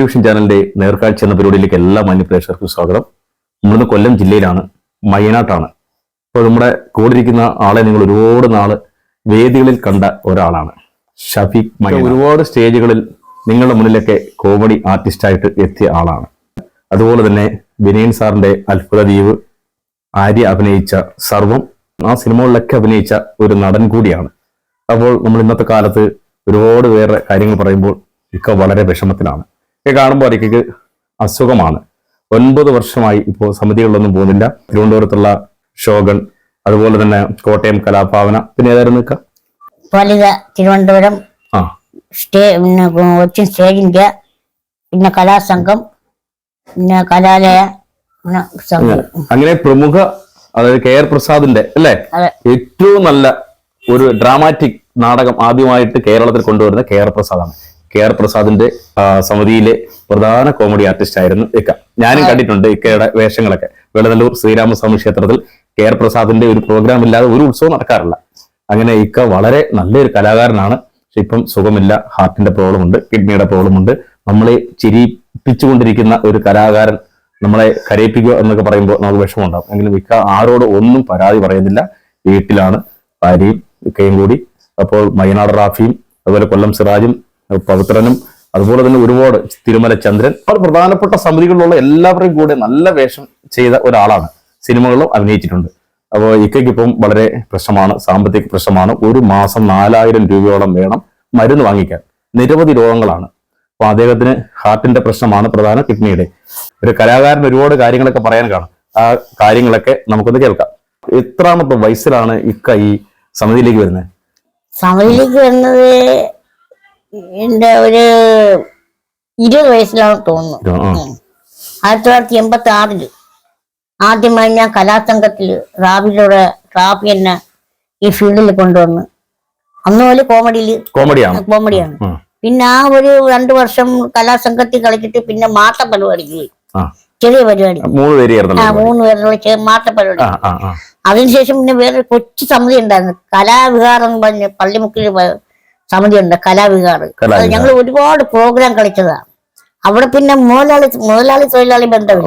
Division ചാനലിന്റെ നേർക്കാഴ്ച എന്ന പരിപാടിയിലേക്ക് എല്ലാ മാന്യ പ്രേക്ഷകർക്കും സ്വാഗതം. നമ്മളിന്ന് കൊല്ലം ജില്ലയിലാണ് മയനാട്ടാണ് അപ്പോൾ നമ്മുടെ കൂടെ ഇരിക്കുന്ന ആളെ നിങ്ങൾ ഒരുപാട് നാൾ വേദികളിൽ കണ്ട ഒരാളാണ് ഷഫീഖ് മയ ഒരുപാട് സ്റ്റേജുകളിൽ നിങ്ങളുടെ മുന്നിലൊക്കെ കോമഡി ആർട്ടിസ്റ്റായിട്ട് എത്തിയ ആളാണ്. അതുപോലെ തന്നെ വിനയൻ സാറിന്റെ അത്ഭുത ദ്വീപ് ആര്യ അഭിനയിച്ച സർവം ആ സിനിമകളിലൊക്കെ അഭിനയിച്ച ഒരു നടൻ കൂടിയാണ്. അപ്പോൾ നമ്മൾ ഇന്നത്തെ കാലത്ത് ഒരുപാട് വേറെ കാര്യങ്ങൾ പറയുമ്പോൾ ഇക്ക വളരെ വിഷമത്തിലാണ്. കാണുമ്പോൾ അറിയിക്ക് അസുഖമാണ്. ഒൻപത് വർഷമായി ഇപ്പോൾ സമിതികളിലൊന്നും പോകുന്നില്ല. തിരുവനന്തപുരത്തുള്ള ഷോഗൺ അതുപോലെ തന്നെ കോട്ടയം കലാഭാവന പിന്നെ ഏതായിരുന്നു വലുത് തിരുവനന്തപുരം. ആ. സ്റ്റേ പിന്നെ കൊച്ചിൻ സ്റ്റേജ് ഇന്ത്യ പിന്നെ കലാസംഘം പിന്നെ കലാലയ പിന്നെ സംഘം. അങ്ങനെ പ്രമുഖ അതായത് കെ ആർ പ്രസാദിന്റെ അല്ലേ? ഏറ്റവും നല്ല ഒരു ഡ്രാമാറ്റിക് നാടകം ആദ്യമായിട്ട് കേരളത്തിൽ കൊണ്ടുവരുന്ന കെ ആർ പ്രസാദാണ്. കെ ആർ പ്രസാദിന്റെ സമിതിയിലെ പ്രധാന കോമഡി ആർട്ടിസ്റ്റ് ആയിരുന്നു ഇക്ക. ഞാനും കണ്ടിട്ടുണ്ട് ഇക്കയുടെ വേഷങ്ങളൊക്കെ. വെള്ളനല്ലൂർ ശ്രീരാമസ്വാമി ക്ഷേത്രത്തിൽ കെ ആർ പ്രസാദിന്റെ ഒരു പ്രോഗ്രാം ഇല്ലാതെ ഒരു ഉത്സവം നടക്കാറില്ല. അങ്ങനെ ഇക്ക വളരെ നല്ലൊരു കലാകാരനാണ്. പക്ഷെ ഇപ്പം സുഖമില്ല ഹാർട്ടിന്റെ പ്രോബ്ലം ഉണ്ട് കിഡ്നിയുടെ പ്രോബ്ലം ഉണ്ട്. നമ്മളെ ചിരിപ്പിച്ചുകൊണ്ടിരിക്കുന്ന ഒരു കലാകാരൻ നമ്മളെ കരയിപ്പിക്കുക എന്നൊക്കെ പറയുമ്പോൾ നമുക്ക് വിഷമമുണ്ടാകും എങ്കിലും ഇക്ക ആരോട് ഒന്നും പരാതി പറയുന്നില്ല. വീട്ടിലാണ് ഭാര്യയും ഇക്കയും കൂടി. അപ്പോൾ മൈനാട് റാഫിയും അതുപോലെ കൊല്ലം സിറാജും പവിത്രനും അതുപോലെ തന്നെ ഒരുപാട് തിരുമല ചന്ദ്രൻ അവർ പ്രധാനപ്പെട്ട സമിതികളിലുള്ള എല്ലാവരെയും കൂടെ നല്ല വേഷം ചെയ്ത ഒരാളാണ്. സിനിമകളിലും അഭിനയിച്ചിട്ടുണ്ട്. അപ്പോൾ ഇക്കയ്ക്ക് ഇപ്പം വളരെ പ്രശ്നമാണ് സാമ്പത്തിക പ്രശ്നമാണ്. ഒരു മാസം നാലായിരം രൂപയോളം വേണം മരുന്ന് വാങ്ങിക്കാൻ. നിരവധി രോഗങ്ങളാണ്. അപ്പൊ അദ്ദേഹത്തിന് ഹാർട്ടിന്റെ പ്രശ്നമാണ് പ്രധാന കിഡ്നിയുടെ. ഒരു കലാകാരൻ ഒരുപാട് കാര്യങ്ങളൊക്കെ പറയാൻ കാണും. ആ കാര്യങ്ങളൊക്കെ നമുക്കൊന്ന് കേൾക്കാം. എത്രാമത്തെ വയസ്സിലാണ് ഇക്ക ഈ സമിതിയിലേക്ക് വരുന്നത്? സമിതിയിലേക്ക് വരുന്നത് എന്റെ ഒരു ഇരുപത് വയസ്സിലാണ് തോന്നുന്നു. ആയിരത്തി തൊള്ളായിരത്തി എൺപത്തി ആറിൽ ആദ്യമായി ഞാൻ കലാസംഘത്തിൽ റാബിലൂടെ റാബി എന്നെ ഈ ഫീൽഡിൽ കൊണ്ടുവന്ന്. അന്ന് പോലെ കോമഡിയിൽ കോമഡിയാണ്. കോമഡിയാണ്. പിന്നെ ആ ഒരു രണ്ടു വർഷം കലാസംഘത്തിൽ കളിച്ചിട്ട് പിന്നെ മാട്ട പരിപാടിക്ക് പോയി ചെറിയ പരിപാടി. മൂന്ന് ആ മൂന്ന് പേരുള്ള മാട്ട പരിപാടി അതിനുശേഷം പിന്നെ വേറെ കൊച്ചു സമിതി ഉണ്ടായിരുന്നു. കലാവിഹാർ എന്ന് പറഞ്ഞ് പള്ളിമുക്കിൽ പ- സമിതി ഉണ്ട് കലാവിഹാർ. ഞങ്ങൾ ഒരുപാട് പ്രോഗ്രാം കളിച്ചതാണ്. അവിടെ പിന്നെ മുതലാളി മുതലാളി തൊഴിലാളി ബന്ധമില്ല.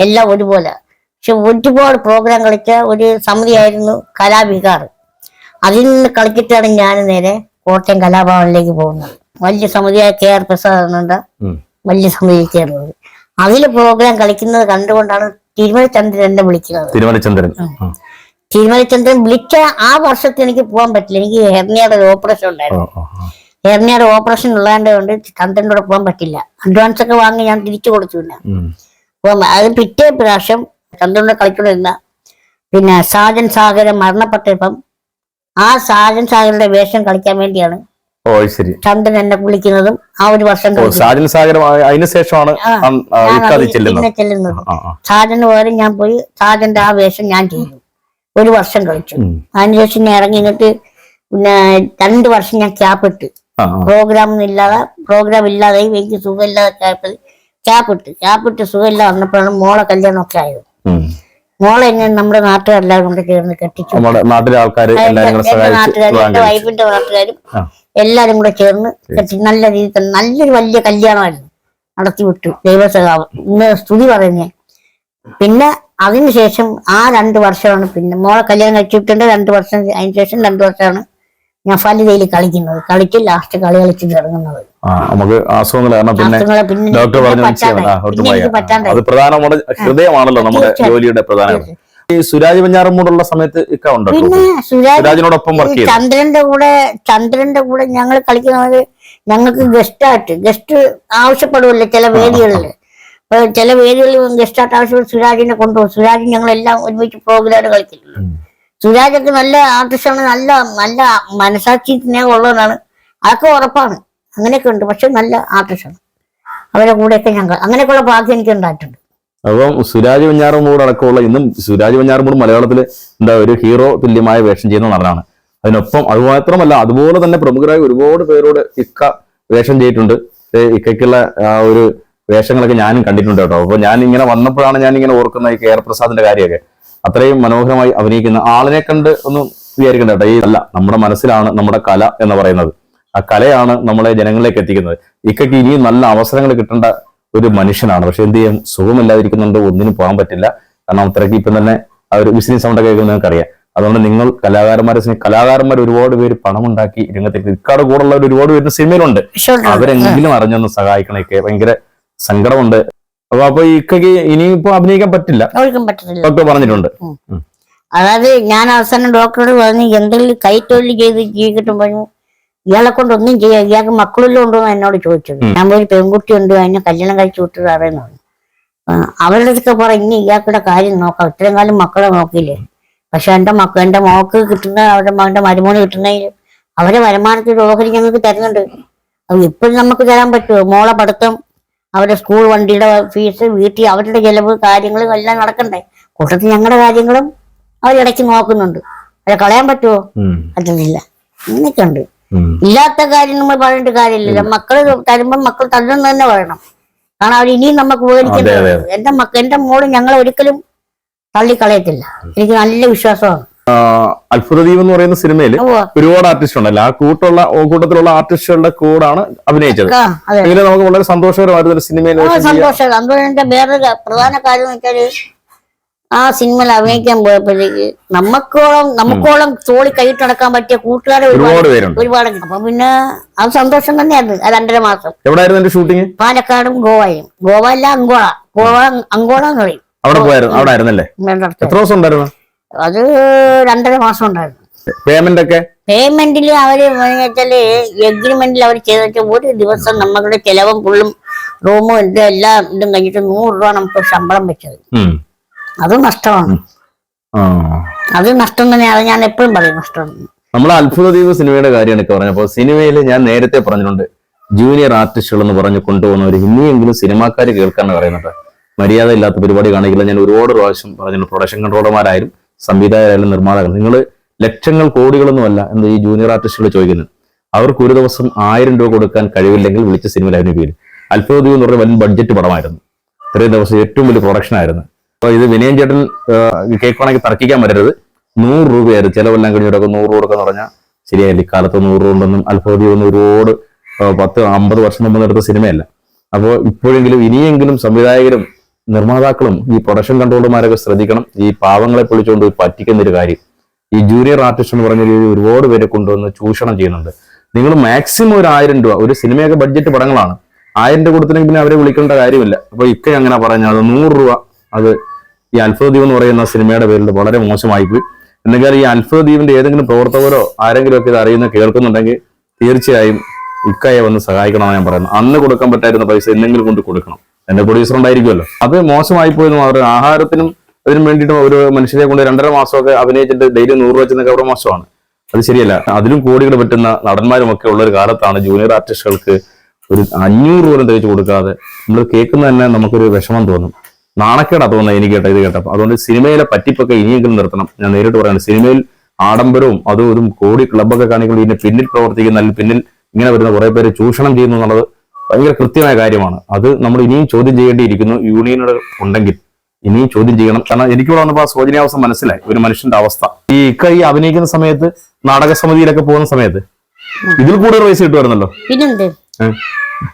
എല്ലാം ഒരുപോലെ. പക്ഷെ ഒരുപാട് പ്രോഗ്രാം കളിച്ച ഒരു സമിതിയായിരുന്നു കലാവിഹാർ അതിൽ നിന്ന് കളിച്ചിട്ടാണ് ഞാൻ നേരെ കോട്ടയം കലാഭവനിലേക്ക് പോകുന്നത്. വലിയ സമിതിയായ കെ ആർ പ്രസാദ് എന്നുണ്ട്. വലിയ സമിതിയിൽ ചേർന്നത്. അതിൽ പ്രോഗ്രാം കളിക്കുന്നത് കണ്ടുകൊണ്ടാണ് തിരുമലചന്ദ്രൻ എന്നെ വിളിക്കുന്നത്. തിരുമലചന്ദ്രൻ തിരുമലചന്ദ്രൻ വിളിച്ച ആ വർഷത്തിൽ എനിക്ക് പോകാൻ പറ്റില്ല. എനിക്ക് ഹെർണിയുടെ ഒരു ഓപ്പറേഷൻ ഉണ്ടായിരുന്നു. ഹെർണിയുടെ ഓപ്പറേഷൻ ഉള്ളതുകൊണ്ട് കൊണ്ട് ചന്ദ്രന്റെ കൂടെ പോകാൻ പറ്റില്ല. അഡ്വാൻസ് ഒക്കെ വാങ്ങി ഞാൻ തിരിച്ചു കൊടുത്തു പിന്നെ. അപ്പം അത് പിറ്റേ പ്രാവശ്യം ചന്ദ്രന്റെ കളിക്കണമെന്ന പിന്നെ സാജൻ സാഗരൻ മരണപ്പെട്ടപ്പം ആ സാജൻ സാഗരന്റെ വേഷം കളിക്കാൻ വേണ്ടിയാണ് ഓ ശരി. ചന്ദ്രൻ എന്നെ വിളിക്കുന്നതും ആ ഒരു വർഷം സാജൻ സാഗരം അതിനുശേഷമാണ് ചെല്ലുന്നത്. സാജന് പകരം ഞാൻ പോയി സാജന്റെ ആ വേഷം ഞാൻ ചെയ്തു. ഒരു വർഷം കളിച്ചു. അതിനുശേഷം ഞാൻ ഇറങ്ങി ഇങ്ങോട്ട് പിന്നെ രണ്ട് വർഷം ഞാൻ ക്യാപ്പ് ഇട്ട്. പ്രോഗ്രാം ഇല്ലാതെ പ്രോഗ്രാം ഇല്ലാതെ എനിക്ക് സുഖമില്ലാതെ ക്യാപ്പ് ക്യാപ്പ് ഇട്ട്. ക്യാപ്പ് ഇട്ട് സുഖമില്ലാതെ വന്നപ്പോഴാണ് മോളെ കല്യാണം ഒക്കെ ആയത്. മോളെ എന്നെ നമ്മുടെ നാട്ടുകാരെല്ലാവരും കൊണ്ട് ചേർന്ന് കെട്ടിച്ചു. നാട്ടിലെ ആൾക്കാർ നാട്ടുകാരും. വൈഫിന്റെ നാട്ടുകാരും എല്ലാരും കൂടെ ചേർന്ന് കെട്ടി നല്ല രീതിയിൽ തന്നെ നല്ലൊരു വലിയ കല്യാണമായിരുന്നു. നടത്തി വിട്ടു ദൈവസഹാവ്. ഇന്ന് സ്തുതി പറയുന്നേ. പിന്നെ അതിനുശേഷം ആ രണ്ട് വർഷമാണ് പിന്നെ മോളെ കല്യാണം കഴിച്ചിട്ടുണ്ട് രണ്ട് വർഷം അതിന് ശേഷം രണ്ട് വർഷമാണ് ഞാൻ ഫലിതയിൽ കളിക്കുന്നത്. കളിച്ച് ലാസ്റ്റ് കളി കളിച്ചിട്ട് ഇറങ്ങുന്നത് നമുക്ക് അസുഖങ്ങളെ പിന്നെ ഡോക്ടർ പറഞ്ഞു. അത് പ്രധാന ഹൃദയമാണല്ലോ നമ്മുടെ ജോലിയുടെ പ്രധാന. സുരാജ് വെഞ്ഞാറമ്മൂടുള്ള സമയത്ത് പിന്നെ സുരാജ് സുരാജിനോടൊപ്പം ചന്ദ്രന്റെ കൂടെ ചന്ദ്രന്റെ കൂടെ ഞങ്ങൾ കളിക്കുന്നത് ഞങ്ങൾക്ക് ഗസ്റ്റായിട്ട് ഗസ്റ്റ് ആവശ്യപ്പെടുമല്ലോ ചില വേദികളിൽ ചില വേദികളിൽ ഗസ്റ്റായിട്ട് ആവശ്യപ്പെട്ട് സുരാജിനെ കൊണ്ടുപോകും. സുരാജ് ഞങ്ങളെല്ലാം ഒരുമിച്ച് പ്രോഗ്രാം കളിച്ചിട്ടുണ്ട്. സുരാജൊക്കെ നല്ല ആർട്ടിസ്റ്റാണ് നല്ല നല്ല മനസാക്ഷി സ്നേഹം ഉള്ളവനാണ്. അതൊക്കെ ഉറപ്പാണ്. അങ്ങനെയൊക്കെ ഉണ്ട് പക്ഷെ നല്ല ആർട്ടിസ്റ്റാണ് അവരുടെ കൂടെയൊക്കെ ഞങ്ങൾ അങ്ങനെയൊക്കെയുള്ള ഭാഗ്യം എനിക്ക് ഉണ്ടായിട്ടുണ്ട്. അപ്പം സുരാജ് വെഞ്ഞാറമ്മൂട് അടക്കമുള്ള ഇന്നും സുരാജ് വെഞ്ഞാറമ്മൂട് മലയാളത്തിൽ എന്താ ഒരു ഹീറോ തുല്യമായ വേഷം ചെയ്യുന്ന നടനാണ്. അതിനൊപ്പം അത് മാത്രമല്ല അതുപോലെ തന്നെ പ്രമുഖരായ ഒരുപാട് പേരോട് ഇക്ക വേഷം ചെയ്തിട്ടുണ്ട്. ഇക്കയ്ക്കുള്ള ആ ഒരു വേഷങ്ങളൊക്കെ ഞാനും കണ്ടിട്ടുണ്ട് കേട്ടോ. അപ്പൊ ഞാൻ ഇങ്ങനെ വന്നപ്പോഴാണ് ഞാൻ ഇങ്ങനെ ഓർക്കുന്ന ഈ കെ ആർ പ്രസാദിന്റെ കാര്യമൊക്കെ. അത്രയും മനോഹരമായി അഭിനയിക്കുന്ന ആളിനെ കണ്ട് ഒന്ന് വിചാരിക്കണ്ട കേട്ടോ. ഈ അല്ല നമ്മുടെ മനസ്സിലാണ് നമ്മുടെ കല എന്ന് പറയുന്നത്. ആ കലയാണ് നമ്മളെ ജനങ്ങളിലേക്ക് എത്തിക്കുന്നത്. ഇക്കയ്ക്ക് ഇനിയും നല്ല അവസരങ്ങൾ കിട്ടേണ്ട ഒരു മനുഷ്യനാണ്. പക്ഷെ എന്ത് ചെയ്യും? സുഖമില്ലാതിരിക്കുന്നുണ്ട്. ഒന്നിനും പോകാൻ പറ്റില്ല. കാരണം അത്രയ്ക്ക് ഇപ്പം തന്നെ ആ ഒരു ബിസിനസ് സൗണ്ട് കേൾക്കുന്ന കേൾക്കുന്നത് നിങ്ങൾക്കറിയാം. അതുകൊണ്ട് നിങ്ങൾ കലാകാരന്മാരെ കലാകാരന്മാർ ഒരുപാട് പേര് പണമുണ്ടാക്കി രംഗത്തേക്ക് ഇക്കാട് കൂടുള്ളവർ ഒരുപാട് പേര് സിനിമയിലുണ്ട്. അവരെങ്കിലും അറിഞ്ഞൊന്ന് സഹായിക്കണേക്ക് ഭയങ്കര സങ്കടമുണ്ട്. അപ്പൊ അപ്പൊ ഇക്കയ്ക്ക് ഇനിയിപ്പോ അഭിനയിക്കാൻ പറ്റില്ല. പറ്റത്തില്ല. ഡോക്ടർ പറഞ്ഞിട്ടുണ്ട്. അതായത് ഞാൻ അവസാനം ഡോക്ടറോട് പറഞ്ഞു എന്തെങ്കിലും കൈത്തൊഴിൽ ചെയ്ത് ജീവിക്കട്ടും പറഞ്ഞു ഇയാളെ കൊണ്ട് ഒന്നും ചെയ്യാം ഇയാൾക്ക് മക്കളെല്ലാം ഉണ്ടോ എന്ന് എന്നോട് ചോദിച്ചു. ഞാൻ ഒരു പെൺകുട്ടി ഉണ്ട് അതിനെ കല്യാണം കഴിച്ചു വിട്ടത് അറിയുന്നു അവരുടെ അടുത്ത് പറയും ഇനി ഇയാൾക്കുടെ കാര്യം നോക്കാം. ഇത്രയും കാലം മക്കളെ നോക്കിയില്ലേ? പക്ഷെ എന്റെ മക്ക എന്റെ മോക്ക് കിട്ടുന്ന അവരുടെ മകന്റെ മരുമോന് കിട്ടുന്നതിൽ അവരെ വരുമാനത്തിൽ ഓഹരി ഞങ്ങൾക്ക് തരുന്നുണ്ട്. അത് ഇപ്പോഴും നമുക്ക് തരാൻ പറ്റുമോ? മോളെ പഠിത്തം അവരുടെ സ്കൂൾ വണ്ടിയുടെ ഫീസ് വീട്ടിൽ അവരുടെ ചെലവ് കാര്യങ്ങളും എല്ലാം നടക്കണ്ടേ? കൂട്ടത്തിൽ ഞങ്ങളുടെ കാര്യങ്ങളും അവരിടയ്ക്ക് നോക്കുന്നുണ്ട്. അവരെ കളയാൻ പറ്റുമോ അതൊന്നില്ല ഇങ്ങനെയൊക്കെ ഉണ്ട് ഇല്ലാത്ത കാര്യം നമ്മൾ പറഞ്ഞിട്ട് കാര്യമില്ലല്ലോ മക്കൾ തരുമ്പോൾ മക്കൾ തല്ലെന്ന് തന്നെ പറയണം. കാരണം അവർ ഇനിയും നമുക്ക് ഉപകരിക്കുന്നത് എന്റെ മക്ക എന്റെ മോൾ ഞങ്ങളെ ഒരിക്കലും തള്ളിക്കളയത്തില്ല. എനിക്ക് നല്ല വിശ്വാസമാണ്. അത്ഭുതദ്വീപ് എന്ന് പറയുന്ന സിനിമയിൽ ഒരുപാട് ആർട്ടിസ്റ്റ് ഉണ്ടല്ലോ? ആ കൂട്ടുള്ള കൂട്ടത്തിലുള്ള ആർട്ടിസ്റ്റുകളുടെ കൂടാണ് അഭിനയിച്ചത്. അങ്ങനെ നമുക്ക് വളരെ സന്തോഷകരമായിരുന്നു സിനിമയിൽ ആ, സന്തോഷം. വേറൊരു പ്രധാന കാര്യം ആ സിനിമയിൽ അഭിനയിക്കാൻ പോയപ്പോഴേക്ക് നമുക്കോളം നമുക്കോളം തോളി കൈയിട്ടടക്കാൻ പറ്റിയ കൂട്ടുകാരെ ഒരുപാട് ഒരുപാട് പേരുണ്ട്. ഒരുപാട്. അപ്പൊ പിന്നെ അത് സന്തോഷം തന്നെയായിരുന്നു അത് രണ്ടര മാസം. എവിടെയായിരുന്നു ഷൂട്ടിങ് പാലക്കാടും ഗോവയും. ഗോവ അല്ല അങ്കോള. ഗോവ അങ്കോള എന്ന് പറയും. അവിടെ പോയായിരുന്നു. അവിടെ ആയിരുന്നല്ലേ? എത്ര ദിവസം ഉണ്ടായിരുന്നു? അത് രണ്ടര മാസം ഉണ്ടായിരുന്നു. പേയ്മെന്റ് ഒക്കെ? പേയ്മെന്റിൽ അവർ വെച്ചാൽ എഗ്രിമെന്റിൽ അവർ ചെയ്ത വെച്ചാൽ ഒരു ദിവസം നമ്മളുടെ ചെലവും ഫുള്ളും റൂമും ഇതും എല്ലാം ഇതും കഴിഞ്ഞിട്ട് നൂറ് രൂപ നമുക്ക് ശമ്പളം വെച്ചത്. അത് നഷ്ടമാണ്. അത് നഷ്ടം തന്നെയാണ് ഞാൻ എപ്പോഴും പറയും നഷ്ടം. നമ്മളെ അത്ഭുതദ്വീപ് സിനിമയുടെ കാര്യമാണ് ഒക്കെ പറഞ്ഞത്. അപ്പോൾ സിനിമയിൽ ഞാൻ നേരത്തെ പറഞ്ഞിട്ടുണ്ട്. ജൂനിയർ ആർട്ടിസ്റ്റുകൾ എന്ന് പറഞ്ഞ് കൊണ്ടുപോകുന്നവർ ഇനിയെങ്കിലും സിനിമാക്കാർ കേൾക്കാൻ പറയുന്നത്. മര്യാദ ഇല്ലാത്ത പരിപാടി കാണിക്കില്ല. ഞാൻ ഒരുപാട് പ്രാവശ്യം പറഞ്ഞിട്ടുണ്ട്. പ്രൊഡക്ഷൻ കൺട്രോളർമാരായാലും സംവിധായകരായാലും നിർമ്മാതാക്കൾ. നിങ്ങൾ ലക്ഷങ്ങൾ കോടികളൊന്നുമല്ല എന്ന് ഈ ജൂനിയർ ആർട്ടിസ്റ്റുകൾ ചോദിക്കുന്നത്. അവർക്ക് ഒരു ദിവസം ആയിരം രൂപ കൊടുക്കാൻ കഴിവില്ലെങ്കിൽ വിളിച്ച സിനിമയിൽ അഭിനയിക്കും അത്ഭുതദ്വീപ് എന്ന് പറഞ്ഞ വലിയ ബഡ്ജറ്റ് പടമായിരുന്നു. ഇത്രയും ദിവസം ഏറ്റവും വലിയ പ്രൊഡക്ഷൻ ആയിരുന്നു. അപ്പൊ ഇത് വിനയൻ ചേട്ടൻ കേൾക്കുവാണെങ്കിൽ തർക്കിക്കാൻ പറ്റരുത്. നൂറ് രൂപയായിരുന്നു. ചിലവെല്ലാം കഴിഞ്ഞിടക്കും നൂറ് രൂപ എന്ന് പറഞ്ഞാൽ ശരിയായില്ല. ഇക്കാലത്ത് നൂറ് രൂപ കൊണ്ടൊന്നും അത്ഭുതദ്വീപ് ഒന്നും ഒരുപാട് പത്ത് അമ്പത് വർഷം മുമ്പ് നടത്ത സിനിമയല്ല അപ്പോൾ ഇപ്പോഴെങ്കിലും ഇനിയെങ്കിലും സംവിധായകരും നിർമ്മാതാക്കളും ഈ പ്രൊഡക്ഷൻ കൺട്രോളർമാരൊക്കെ ശ്രദ്ധിക്കണം. ഈ പാവങ്ങളെ പൊളിച്ചുകൊണ്ട് പറ്റിക്കുന്ന ഒരു കാര്യം. ഈ ജൂനിയർ ആർട്ടിസ്റ്റ് എന്ന് പറഞ്ഞ രീതിയിൽ ഒരുപാട് പേരെ കൊണ്ടുവന്ന് ചൂഷണം ചെയ്യുന്നുണ്ട്. നിങ്ങൾ മാക്സിമം ഒരു ആയിരം രൂപ ഒരു സിനിമയൊക്കെ ബഡ്ജറ്റ് പടങ്ങളാണ്. ആയിരം രൂപ കൊടുത്തില്ലെങ്കിൽ പിന്നെ അവരെ വിളിക്കേണ്ട കാര്യമില്ല. അപ്പൊ ഇക്ക അങ്ങനെ പറഞ്ഞാൽ അത് നൂറ് രൂപ. അത് ഈ അത്ഭുതദ്വീപ് എന്ന് പറയുന്ന സിനിമയുടെ പേരിൽ വളരെ മോശമായി പോയി എന്തെങ്കിലും ഈ അത്ഭുതദ്വീപിന്റെ ഏതെങ്കിലും പ്രവർത്തകരോ ആരെങ്കിലും ഒക്കെ ഇത് അറിയുന്ന കേൾക്കുന്നുണ്ടെങ്കിൽ തീർച്ചയായും ഇക്കയെ വന്ന് സഹായിക്കണമെന്ന് ഞാൻ പറയുന്നു. അന്ന് കൊടുക്കാൻ പറ്റായിരുന്ന പൈസ എന്തെങ്കിലും കൊണ്ട് കൊടുക്കണം. എന്റെ പ്രൊഡ്യൂസർ ഉണ്ടായിരിക്കുമല്ലോ. അത് മോശമായി പോയെന്ന് അവർ ആഹാരത്തിനും അതിനും വേണ്ടിയിട്ട് ഒരു മനുഷ്യരെ കൊണ്ട് രണ്ടര മാസമൊക്കെ അഭിനയിച്ചിട്ട് ഡെയിലി നൂറ് രൂപ വെച്ചെന്നൊക്കെ അവിടെ മോശമാണ്. അത് ശരിയല്ല. അതിലും കോടികൾ പറ്റുന്ന നടന്മാരും ഒക്കെ ഉള്ള ഒരു കാലത്താണ് ജൂനിയർ ആർട്ടിസ്റ്റുകൾക്ക് ഒരു അഞ്ഞൂറ് പോലും തികച്ചു കൊടുക്കാതെ നമ്മൾ കേൾക്കുന്ന തന്നെ നമുക്കൊരു വിഷമം തോന്നും. നാണക്കേടാ തോന്നുന്നത് എനിക്ക് കേട്ടോ ഇത് കേട്ടപ്പോൾ അതുകൊണ്ട് സിനിമയിലെ പറ്റിപ്പൊക്കെ ഇനിയെങ്കിലും നിർത്തണം. ഞാൻ നേരിട്ട് പറയാണ് സിനിമയിൽ ആഡംബരവും അതും ഇതും കോടി ക്ലബ്ബൊക്കെ കാണിക്കുമ്പോൾ ഇതിന്റെ പിന്നിൽ പ്രവർത്തിക്കുന്ന അല്ലെങ്കിൽ പിന്നിൽ ഇങ്ങനെ വരുന്ന കുറെ പേര് ചൂഷണം ചെയ്യുന്നു എന്നുള്ളത് ഭയങ്കര കൃത്യമായ കാര്യമാണ്. അത് നമ്മൾ ഇനിയും ചോദ്യം ചെയ്യേണ്ടിയിരിക്കുന്നു. യൂണിയനുകൾ ഉണ്ടെങ്കിൽ ഇനിയും ചോദ്യം ചെയ്യണം. കാരണം എനിക്കിവിടെ വന്നപ്പോൾ ആ ശോചനീയാവസ്ഥ മനസ്സിലായി. ഒരു മനുഷ്യന്റെ അവസ്ഥ. ഈ ഇക്ക ഈ അഭിനയിക്കുന്ന സമയത്ത് നാടക സമിതിയിലൊക്കെ പോകുന്ന സമയത്ത് ഇതിൽ കൂടുതൽ പൈസ കിട്ടുമായിരുന്നല്ലോ.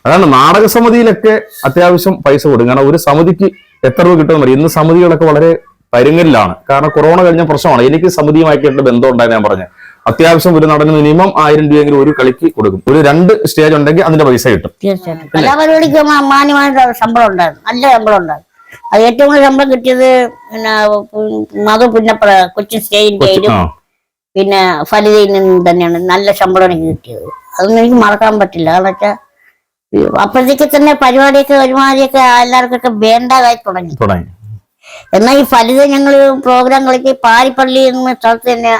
അതാണ് നാടക സമിതിയിലൊക്കെ അത്യാവശ്യം പൈസ കൊടുക്കും. കാരണം ഒരു സമിതിക്ക് എത്ര രൂപ കിട്ടുമെന്ന് പറയും. ഇന്ന് സമിതികളൊക്കെ വളരെ പരുങ്ങലിലാണ്. കാരണം കൊറോണ കഴിഞ്ഞ പ്രശ്നമാണ്. എനിക്ക് സമിതിയുമായിട്ട് ബന്ധം ഉണ്ടായിരുന്നു ഞാൻ പറഞ്ഞത് അത്യാവശ്യം ഒരു നടന് മിനിമം ആയിരം രൂപയെങ്കിലും ഒരു കളിക്ക് കൊടുക്കും. ഒരു രണ്ട് സ്റ്റേജ് ഉണ്ടെങ്കിൽ അതിന്റെ പൈസ കിട്ടും. തീർച്ചയായിട്ടും. കലാപരിപാടിക്ക് മാ- മാന്യമായ ശമ്പളം ഉണ്ടായിരുന്നു നല്ല ശമ്പളം ഉണ്ടായിരുന്നു അത് ഏറ്റവും കൂടുതൽ ശമ്പളം കിട്ടിയത് പിന്നെ മധു പുന്നപ്പുറ കൊച്ചിൻ സ്റ്റേജിന്റെയിലും ആ. പിന്നെ ഫലിതയിൽ നിന്നും തന്നെയാണ് നല്ല ശമ്പളം എനിക്ക് കിട്ടിയത്. അതൊന്നും എനിക്ക് മറക്കാൻ പറ്റില്ല. കാരണം വെച്ചാൽ അപ്പോഴത്തേക്ക് തന്നെ പരിപാടിയൊക്കെ ഒരുമാതിരിയൊക്കെ എല്ലാവർക്കൊക്കെ വേണ്ടതായി തുടങ്ങി. തുടങ്ങി. എന്നാൽ ഈ ഫലിത ഞങ്ങൾ പ്രോഗ്രാം കളിക്ക് പാരിപ്പള്ളി എന്ന സ്ഥലത്ത് തന്നെ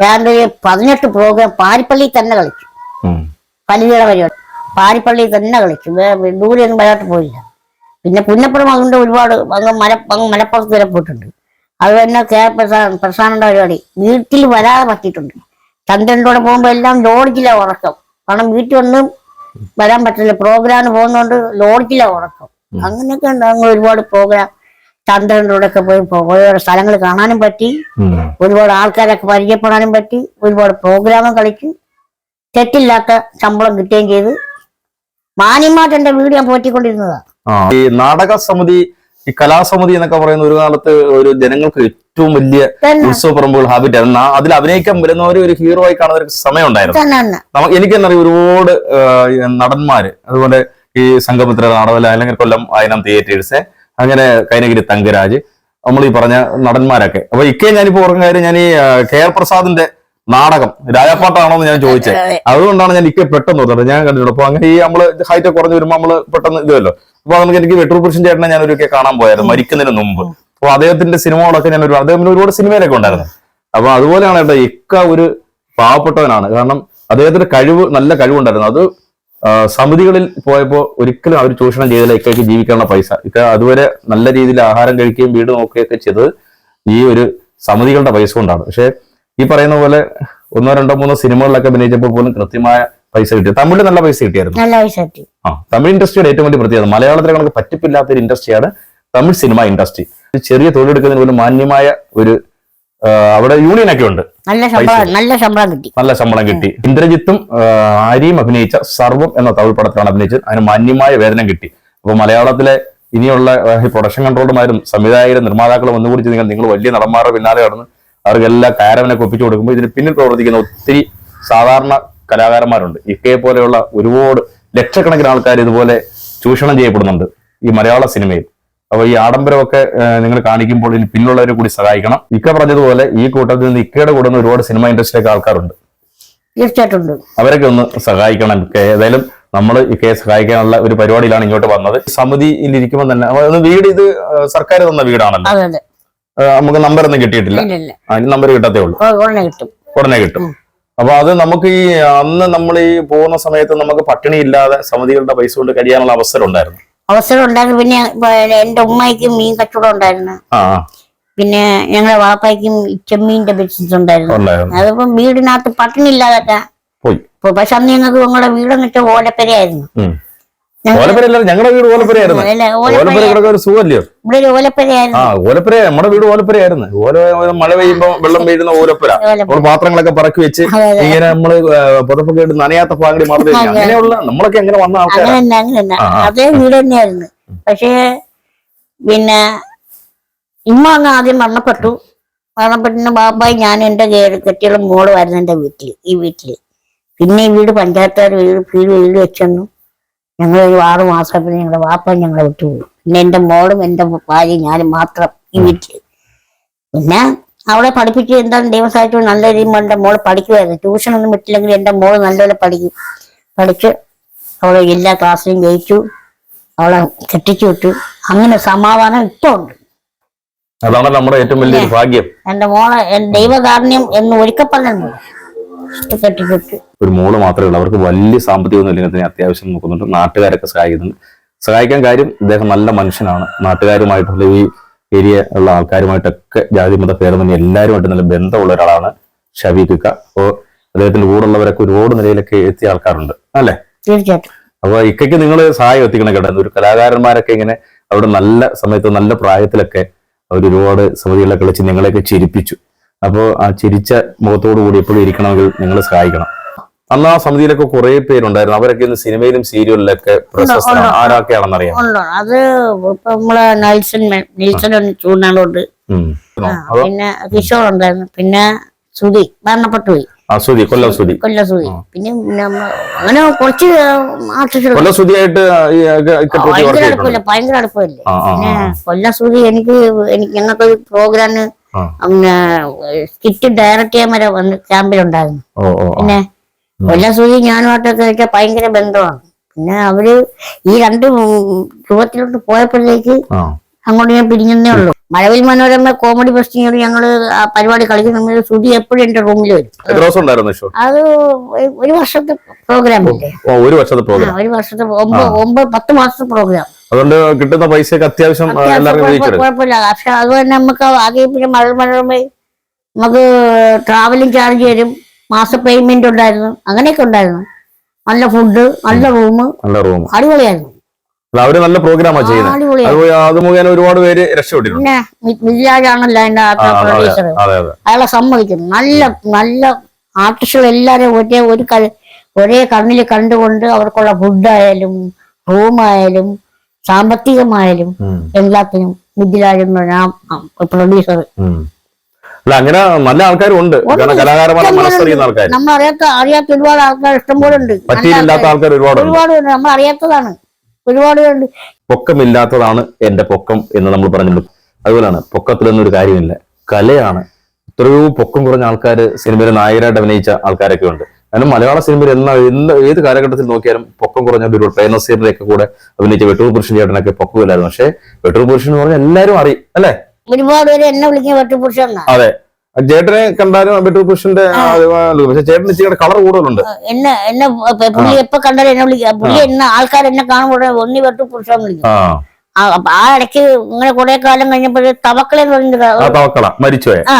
ഏതാണ്ട് പതിനെട്ട് പ്രോഗ്രാം പാരിപ്പള്ളി തന്നെ കളിച്ചു പലിയുടെ പരിപാടി. പാരിപ്പള്ളി തന്നെ കളിച്ചു ദൂരെയൊന്നും ദൂരെ വരാട്ട് പോയില്ല. പിന്നെ പുന്നപ്പുറം അതുകൊണ്ട് ഒരുപാട് അങ്ങ് മല അങ്ങ് മലപ്പുറത്ത് വരെ പോയിട്ടുണ്ട്. അത് തന്നെ കെ പ്രസാദ് പ്രസാദിന്റെ പരിപാടി. വീട്ടിൽ വരാതെ പറ്റിയിട്ടുണ്ട്. ചന്ദ്രന്റെ കൂടെ പോകുമ്പോൾ എല്ലാം ലോഡ്ജില ഉറക്കം. കാരണം വീട്ടിൽ ഒന്നും വരാൻ പറ്റില്ല. പ്രോഗ്രാമിന് പോകുന്നതുകൊണ്ട് ലോഡ്ജില ഉറക്കം. അങ്ങനെയൊക്കെ ഉണ്ട് അങ്ങ് ഒരുപാട് പ്രോഗ്രാം ഒക്കെ പോയി ഒരുപാട് സ്ഥലങ്ങൾ കാണാനും പറ്റി. ഒരുപാട് ആൾക്കാരൊക്കെ പരിചയപ്പെടാനും പറ്റി. ഒരുപാട് പ്രോഗ്രാമും കളിച്ചു തെറ്റില്ലാത്ത ശമ്പളം കിട്ടുകയും ചെയ്തു മാന്യമായിട്ട് എന്റെ വീട് ഞാൻ പോറ്റിക്കൊണ്ടിരുന്നതാ. ആ ഈ നാടക സമിതി ഈ കലാസമിതി എന്നൊക്കെ പറയുന്ന ഒരു കാലത്ത് ഒരു ജനങ്ങൾക്ക് ഏറ്റവും വലിയ ഉത്സവപ്പറമ്പുകൾ ഹാബിറ്റ് ആയിരുന്നു. അതിൽ അഭിനയിക്കാൻ വരുന്നവരെ ഒരു ഹീറോ ആയി കാണുന്ന ഒരു സമയം ഉണ്ടായിരുന്നു തന്നെ തന്നെ. നമുക്ക് എനിക്ക് ഒരുപാട് നടന്മാര് അതുപോലെ ഈ സംഘമിത്ര നാടകല അല്ലെങ്കിൽ കൊല്ലം ആയനം തിയേറ്റേഴ്സ് അങ്ങനെ കൈനഗിരി തങ്കരാജ് നമ്മൾ ഈ പറഞ്ഞ നടന്മാരൊക്കെ. അപ്പൊ ഇക്കെ ഞാനിപ്പോ ഓർക്കുന്ന കാര്യം ഞാൻ ഈ കെ ആർ പ്രസാദിന്റെ നാടകം രാജാപ്പാട്ടാണോ എന്ന് ഞാൻ ചോദിച്ചത് അതെ. അതുകൊണ്ടാണ് ഞാൻ ഇക്കെ പെട്ടെന്ന് തോന്നുന്നത് ഞാൻ കണ്ടിട്ടുണ്ട്. അപ്പൊ അങ്ങനെ ഈ നമ്മൾ ഹൈറ്റ് കുറഞ്ഞു വരുമ്പോൾ നമ്മൾ പെട്ടെന്ന് ഇതുമല്ലോ അപ്പൊ നമുക്ക് എനിക്ക് വെട്ടൂർ പുരുഷൻ ചേട്ടനെ ഞാൻ ഒരു കാണാൻ പോയായിരുന്നു മരിക്കുന്നതിന് മുമ്പ്. അപ്പൊ അദ്ദേഹത്തിന്റെ സിനിമകളൊക്കെ ഞാൻ ഒരു അദ്ദേഹത്തിന് ഒരുപാട് സിനിമയിലൊക്കെ ഉണ്ടായിരുന്നു. അപ്പൊ അതുപോലെയാണ് കേട്ടോ ഇക്ക ഒരു പാവപ്പെട്ടവനാണ്. കാരണം അദ്ദേഹത്തിന്റെ കഴിവ് നല്ല കഴിവുണ്ടായിരുന്നു. അത് സമിതികളിൽ പോയപ്പോ ഒരിക്കലും അവർ ചൂഷണം ചെയ്തില്ല ഇക്കയ്ക്ക് ജീവിക്കാനുള്ള പൈസ. ഇക്ക അതുവരെ നല്ല രീതിയിൽ ആഹാരം കഴിക്കുകയും വീട് നോക്കുകയൊക്കെ ചെയ്തത് ഈ ഒരു സമിതികളുടെ പൈസ കൊണ്ടാണ്. പക്ഷെ ഈ പറയുന്ന പോലെ ഒന്നോ രണ്ടോ മൂന്നോ സിനിമകളിലൊക്കെ അഭിനയിച്ചപ്പോൾ പോലും കൃത്യമായ പൈസ കിട്ടി. തമിഴിൽ നല്ല പൈസ കിട്ടിയായിരുന്നു. നല്ല പൈസ കിട്ടി. ആ തമിഴ് ഇൻഡസ്ട്രിയുടെ ഏറ്റവും വലിയ പ്രത്യേകത. മലയാളത്തിലെ കണക്ക് പറ്റിപ്പില്ലാത്ത ഒരു ഇൻഡസ്ട്രിയാണ് തമിഴ് സിനിമ ഇൻഡസ്ട്രി. ചെറിയ തൊഴിലെടുക്കുന്നതിന് പോലും മാന്യമായ ഒരു അവിടെ യൂണിയൻ ഒക്കെ ഉണ്ട്. നല്ല ശമ്പളം നല്ല ശമ്പളം കിട്ടി. നല്ല ശമ്പളം കിട്ടി. ഇന്ദ്രജിത്തും ആരിയും ആര്യയും അഭിനയിച്ച സർവം എന്ന തമിഴ് പടത്തിലാണ് അഭിനയിച്ചത്. അതിന് മാന്യമായ വേതനം കിട്ടി. അപ്പൊ മലയാളത്തിലെ ഇനിയുള്ള പ്രൊഡക്ഷൻ കൺട്രോളർമാരും സംവിധായകരും നിർമ്മാതാക്കളും ഒന്നുകൂടി നിങ്ങൾ നിങ്ങൾ വലിയ നടന്മാരുടെ പിന്നാലെ കടന്ന് അവർക്ക് എല്ലാ കാരവനൊക്കെ ഒപ്പിച്ചു കൊടുക്കുമ്പോൾ ഇതിന് പിന്നിൽ പ്രവർത്തിക്കുന്ന ഒത്തിരി സാധാരണ കലാകാരന്മാരുണ്ട്. ഇക്കയെ പോലെയുള്ള ഒരുപാട് ലക്ഷക്കണക്കിന് ആൾക്കാർ ഇതുപോലെ ചൂഷണം ചെയ്യപ്പെടുന്നുണ്ട് ഈ മലയാള സിനിമയിൽ. അപ്പൊ ഈ ആഡംബരമൊക്കെ നിങ്ങൾ കാണിക്കുമ്പോൾ ഇതിന് പിന്നുള്ളവരെ കൂടി സഹായിക്കണം. ഇക്ക പറഞ്ഞതുപോലെ ഈ കൂട്ടത്തിൽ നിന്ന് ഇക്കയുടെ കൂടെ നിന്ന് ഒരുപാട് സിനിമ ഇൻഡസ്ട്രിയിലേക്ക് ആൾക്കാരുണ്ട്. തീർച്ചയായിട്ടും അവരൊക്കെ ഒന്ന് സഹായിക്കണം. ഏതായാലും നമ്മൾ ഇക്കയെ സഹായിക്കാനുള്ള ഒരു പരിപാടിയിലാണ് ഇങ്ങോട്ട് വന്നത്. സമിതിയിൽ ഇരിക്കുമ്പോൾ തന്നെ വീട് ഇത് സർക്കാർ തന്ന വീടാണല്ലോ? നമുക്ക് നമ്പർ ഒന്നും കിട്ടിയിട്ടില്ല. നമ്പർ കിട്ടത്തേ ഉള്ളൂ. ഓ, ഉടനെ കിട്ടും. ഉടനെ കിട്ടും. അപ്പൊ അത് നമുക്ക് ഈ അന്ന് നമ്മൾ ഈ പോകുന്ന സമയത്ത് നമുക്ക് പട്ടിണി ഇല്ലാതെ സമിതികളുടെ പൈസ കൊണ്ട് കഴിയാനുള്ള അവസരം ഉണ്ടായിരുന്നു. അവസരം ഉണ്ടായിരുന്നു പിന്നെ എന്റെ ഉമ്മയ്ക്കും മീൻ കച്ചവടം ഉണ്ടായിരുന്നു. പിന്നെ ഞങ്ങളുടെ വാപ്പായ്ക്കും ചെമ്മീന്റെ ബിസിനസ് ഉണ്ടായിരുന്നു. അതിപ്പോ വീടിനകത്ത് പട്ടിണി ഇല്ലാതൊക്കെ പോയി പക്ഷെ അന്ന് ഞങ്ങൾക്ക് ഞങ്ങളുടെ വീടെന്ന് വെച്ചാൽ ഓലപ്പരയായിരുന്നു. ഉം. ഞങ്ങൾ- ഓലപ്പുര ഞങ്ങളുടെ വീട് ഓലപ്പുരയായിരുന്നു. ഓലപ്പുര കിടക്കുന്ന ഒരു ഓലപ്പരയായിരുന്നു. ആ ഓലപ്പുര നമ്മുടെ വീട് ഓലപ്പുരയായിരുന്നു. ഓല മഴ പെയ്യുമ്പോ വെള്ളം വീഴുന്ന ഓലപ്പുര. നമ്മൾ പാത്രങ്ങളൊക്കെ പറക്കി വെച്ച്. ഇങ്ങനെ നമ്മൾ പുതപ്പൊക്കെ ഇട്ട് നനയാത്ത ഭാഗങ്ങളിൽ മാത്രമേ അങ്ങനെയുള്ള നമ്മളൊക്കെ എങ്ങനെ വന്ന അങ്ങനെ ആൾക്കാരാണ് അങ്ങനെ. അതേ വീട് തന്നെയായിരുന്നു. പക്ഷേ പിന്നെ ഇമ്മ അങ്ങ് ആദ്യം മരണപ്പെട്ടു. മരണപ്പെട്ടിന് ബാബായി ഞാൻ എന്റെ കെട്ടിയുള്ള മോളുമായിരുന്നു എന്റെ വീട്ടിൽ ഈ വീട്ടിൽ. പിന്നെ ഈ വീട് പഞ്ചായത്തുകാർ വീട് വീട് വീട് വെച്ചെന്നു ഞങ്ങൾ ഒരു ആറ് മാസത്തിൽ ഞങ്ങളുടെ വാപ്പ ഞങ്ങളെ വിട്ടുപോയി. പിന്നെ എന്റെ മോളും എന്റെ ഭാര്യയും ഞാനും മാത്രം ഈ വീട്ടിൽ പിന്നെ അവളെ പഠിപ്പിച്ച് എന്താണ് ദൈവസായിട്ട് നല്ല രീതിയിൽ എന്റെ മോൾ പഠിക്കുമായിരുന്നു ട്യൂഷൻ ഒന്നും വിട്ടില്ലെങ്കിൽ എന്റെ മോൾ നല്ലപോലെ പഠിക്കും. പഠിച്ച് അവളെ എല്ലാ ക്ലാസ്സിലും ജയിച്ചു. അവളെ കെട്ടിച്ചു വിട്ടു. അങ്ങനെ സമാധാനം ഇപ്പൊ ഉണ്ട്. അതാണ് നമ്മുടെ ഏറ്റവും വലിയ ഭാഗ്യം. എന്റെ മോളെ ദൈവകാരുണ്യം എന്ന് ഒരിക്കൽ പറഞ്ഞു ഒരു മോൾ മാത്രമേ ഉള്ളൂ. അവർക്ക് വലിയ സാമ്പത്തികമൊന്നും ഇല്ലെങ്കിൽ തന്നെ അത്യാവശ്യം നോക്കുന്നുണ്ട്. നാട്ടുകാരൊക്കെ സഹായിക്കുന്നുണ്ട്. സഹായിക്കാൻ കാര്യം ഇദ്ദേഹം നല്ല മനുഷ്യനാണ്. നാട്ടുകാരുമായിട്ടുള്ള ഈ ഏരിയ ഉള്ള ആൾക്കാരുമായിട്ടൊക്കെ ജാതി മത ഭേദമന്യേ എല്ലാവരുമായിട്ട് നല്ല ബന്ധമുള്ള ഒരാളാണ് ഷബീഖിക്ക അപ്പോൾ അദ്ദേഹത്തിന്റെ കൂടെ ഉള്ളവരൊക്കെ ഒരുപാട് നിലയിലൊക്കെ എത്തിയ ആൾക്കാരുണ്ട്. അല്ലേ? തീർച്ചയായിട്ടും. അപ്പൊ ഇക്കയ്ക്ക് നിങ്ങൾ സഹായം എത്തിക്കണം കേട്ടോ. ഒരു കലാകാരന്മാരൊക്കെ ഇങ്ങനെ അവിടെ നല്ല സമയത്ത് നല്ല പ്രായത്തിലൊക്കെ അവർ ഒരുപാട് സമിതികളൊക്കെ കളിച്ച് നിങ്ങളെയൊക്കെ ചിരിപ്പിച്ചു. അപ്പോൾ ആ ചിരിച്ച മുഖത്തോടു കൂടി എപ്പോഴും ഇരിക്കണമെങ്കിൽ നിങ്ങൾ സഹായിക്കണം. അന്ന് ആ സമിതിയിലൊക്കെ കുറെ പേരുണ്ടായിരുന്നു. അവരൊക്കെ ഇന്ന് സിനിമയിലും സീരിയലിലൊക്കെ പ്രശസ്തരാണ്. ഉണ്ട്. ആരൊക്കെയാണെന്ന് അറിയാം അത് നമ്മളെ നെൽസൺ നെൽസൺ. അതോ? പിന്നെ കിഷോർ ഉണ്ടായിരുന്നു പിന്നെ സുധി മരണപ്പെട്ടു പോയി. സുധി കൊല്ലം സുധി. കൊല്ല സുധി. പിന്നെ അങ്ങനെ കുറച്ച് കൊല്ലം സുധിയായിട്ട് ഭയങ്കര അടുപ്പമില്ല ഭയങ്കര അടുപ്പമില്ലേ. പിന്നെ കൊല്ല സുധി എനിക്ക് എനിക്ക് ഞങ്ങൾക്ക് പ്രോഗ്രാമിന് ആ. സ്കിറ്റ് ഡയറക്റ്റ് ചെയ്യാൻ വരെ വന്ന് ക്യാമ്പിലുണ്ടായിരുന്നു. പിന്നെ കൊല്ല സുധി ഞാനുമായിട്ടൊക്കെ വെച്ചാൽ ഭയങ്കര ബന്ധമാണ്. പിന്നെ അവർ ഈ രണ്ട് രൂപത്തിലോട്ട് പോയപ്പോഴത്തേക്ക് അങ്ങോട്ട് ഞാൻ പിരിഞ്ഞേ ഉള്ളൂ. മഴവിൽ മനോരമ കോമഡി ഫെസ്റ്റിനോട് ഞങ്ങൾ ആ പരിപാടി കളിക്കുന്ന സുധി എപ്പോഴും എന്റെ റൂമിൽ വരും. അത് ഒരു- വർഷത്തെ പ്രോഗ്രാം ഒരു വർഷത്തെ പ്രോഗ്രാം ഒരു വർഷത്തെ ഒമ്പത് ഒമ്പത് പത്ത് മാസത്തെ പ്രോഗ്രാം അതുകൊണ്ട് കിട്ടുന്ന പൈസയൊക്കെ അത്യാവശ്യം എല്ലാവർക്കും കുഴപ്പമില്ല. പക്ഷെ അത് തന്നെ നമുക്ക് ആകെ പിന്നെ മഴ നമുക്ക് ട്രാവലിംഗ് ചാർജ് തരും. മാസ പേയ്മെന്റ് ഉണ്ടായിരുന്നു. അങ്ങനെയൊക്കെ ഉണ്ടായിരുന്നു. നല്ല ഫുഡ് നല്ല റൂം നല്ല റൂം അടിപൊളിയായിരുന്നു. അവർ നല്ല പ്രോഗ്രാമാ ചെയ്യുന്നത് അത് മുഖേന ഒരുപാട് പേര് രക്ഷപ്പെട്ടിരുന്നു പ്രൊഡ്യൂസർ അയാളെ സമ്മതിക്കുന്നു. നല്ല നല്ല ആർട്ടിസ്റ്റുകൾ എല്ലാരും ഒരേ ഒരു ഒരേ കണ്ണിൽ കണ്ടുകൊണ്ട് അവർക്കുള്ള ഫുഡായാലും റൂമായാലും സാമ്പത്തികമായാലും. എല്ലാത്തിനും മിഥിലാജെന്ന് ഞാൻ പ്രൊഡ്യൂസർ. അല്ല അങ്ങനെ നല്ല ആൾക്കാരും ഉണ്ട് കാരണം കലാകാരന്മാരെ മനസ്സറിയുന്ന ആൾക്കാർ നമ്മൾ അറിയാത്ത അറിയാത്ത ഒരുപാട് ആൾക്കാർ ഇഷ്ടംപോലെ ഉണ്ട് പറ്റിയില്ലാത്ത ആൾക്കാർ ഒരുപാടുണ്ട്. ഒരുപാട് പേരുണ്ട്. നമ്മൾ അറിയാത്തതാണ്. ഒരുപാട് പേരുണ്ട്. പൊക്കമില്ലാത്തതാണ് എന്റെ പൊക്കം എന്ന് നമ്മൾ പറഞ്ഞിട്ടുണ്ട്. അതുപോലെയാണ് പൊക്കത്തിലൊന്നും ഒരു കാര്യമില്ല. കലയാണ്. എത്രയോ പൊക്കം കുറഞ്ഞ ആൾക്കാർ സിനിമയിൽ നായകരായിട്ട് അഭിനയിച്ച ആൾക്കാരൊക്കെ ഉണ്ട്. കാരണം മലയാള സിനിമയിൽ എന്നാ എന്ത് ഏത് കാലഘട്ടത്തിൽ നോക്കിയാലും പൊക്കം കുറഞ്ഞ ഒരു ഒക്കെ കൂടെ അഭിനയിച്ച വെട്ടൂർ പുരുഷൻ ചേട്ടനൊക്കെ പൊക്കമില്ലായിരുന്നു. പക്ഷേ വെട്ടൂർ പുരുഷൻ എന്ന് പറഞ്ഞാൽ എല്ലാവരും അറിയും അല്ലെ? ഒരുപാട് പേര് എന്നെ വിളിക്കുന്ന വെട്ടുപുരുഷൻ അതെ. ചേട്ടനെ കണ്ടാലും വെട്ടൂർ പുരുഷന്റെ പക്ഷെ ചേട്ടന് ഇച്ചിരി കളർ കൂടുതലുണ്ട്. എന്നെ എന്നെ പുള്ളി എപ്പോ കണ്ടാലും എന്നെ വിളിക്കുക പുള്ളി എന്നെ ആൾക്കാർ എന്നെ കാണുമ്പോൾ ഒന്നി വെട്ടുപുരുഷൻ വിളിക്കും. ആ. ഇടയ്ക്ക് ഇങ്ങനെ കുറെ കാലം കഴിഞ്ഞപ്പോൾ തവക്കളെ എന്ന് പറയുന്നത് മരിച്ചുപോയ. ആ.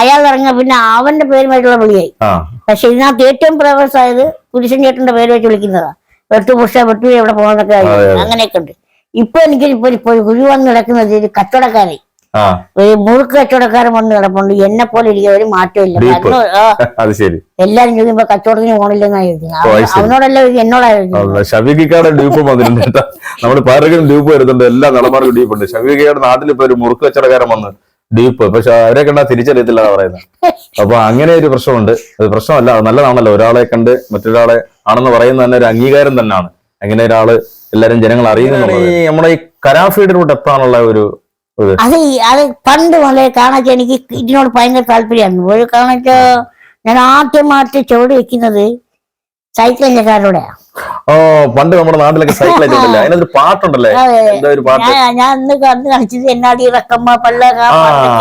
അയാൾ ഇറങ്ങ പിന്നെ അവന്റെ പേരുമായിട്ടുള്ള വിളിയായി. പക്ഷെ ഇതിനകത്ത് ഏറ്റവും പ്രവേശം ആയത് പുരുഷൻ ചേട്ടന്റെ പേര് വെച്ച് വിളിക്കുന്നതാ. വെട്ടു പുരുഷ വെട്ടു എവിടെ പോകാനൊക്കെ. അങ്ങനെയൊക്കെ ഉണ്ട്. ഇപ്പൊ എനിക്ക് ഇപ്പൊ ഇപ്പൊ ഒരു വന്ന് കിടക്കുന്നത് ഒരു കച്ചവടക്കാരെ. ഒരു മുറുക്ക് കച്ചവടക്കാരൻ വന്ന് കിടപ്പുണ്ട്. എന്നെ പോലെ ഇരിക്കുക ഒരു മാറ്റമില്ല എല്ലാരും ചോദിക്കുമ്പോ കച്ചവടത്തിന് പോണില്ലെന്നായിരുന്നു ഓ, അത് അവനോടല്ല എന്നോടായിരുന്നു ഷബീഖിക്കാരുടെ ഡ്യൂപ്പ് വന്നിട്ടുണ്ട് നമ്മൾ പലർക്കും ഡ്യൂപ്പ് വരുന്നുണ്ട്. എല്ലാ നടന്മാർക്കും ഡ്യൂപ്പ് ഉണ്ട്. ഷബീഖിയുടെ നാട്ടിൽ ഇപ്പൊ ഒരു മുറുക്ക് കച്ചവടക്കാരൻ വന്ന് ഡ്യൂപ്പ് പക്ഷെ അവരെ കണ്ടാൽ തിരിച്ചറിയത്തില്ല പറയുന്നത് അപ്പൊ അങ്ങനെ ഒരു പ്രശ്നമുണ്ട്. അത് പ്രശ്നമല്ല അത് നല്ലതാണല്ലോ. ഒരാളെ കണ്ട് മറ്റൊരാളെ ആണെന്ന് പറയുന്നത് തന്നെ ഒരു അംഗീകാരം തന്നെയാണ്. അങ്ങനെ ഒരാൾ എല്ലാരും ജനങ്ങൾ അറിയുന്നത് നമ്മുടെ ഈ കലാഫീൽഡിലോട്ട് എത്താനുള്ള ഒരു ഒരു അത് അത് പണ്ട് മുതലേ കാണാച്ച എനിക്ക് ഇതിനോട് ഭയങ്കര താല്പര്യമാണ് ഒരു കാണാച്ച ഞാൻ ആദ്യമായിട്ട് ചുവട് വെക്കുന്നത് സൈക്കിളിന്റെ ഓ പണ്ട് നമ്മുടെ നാട്ടിലൊക്കെ സൈക്കിൾ ആയിട്ടുണ്ടല്ലേ അതിനൊരു പാട്ടുണ്ടല്ലേ എന്താ ഒരു പാട്ട്? ഞാൻ ഞാൻ അന്ന് അന്ന് കളിച്ചത് എന്നാടി റക്കമ്മ പള്ള ആ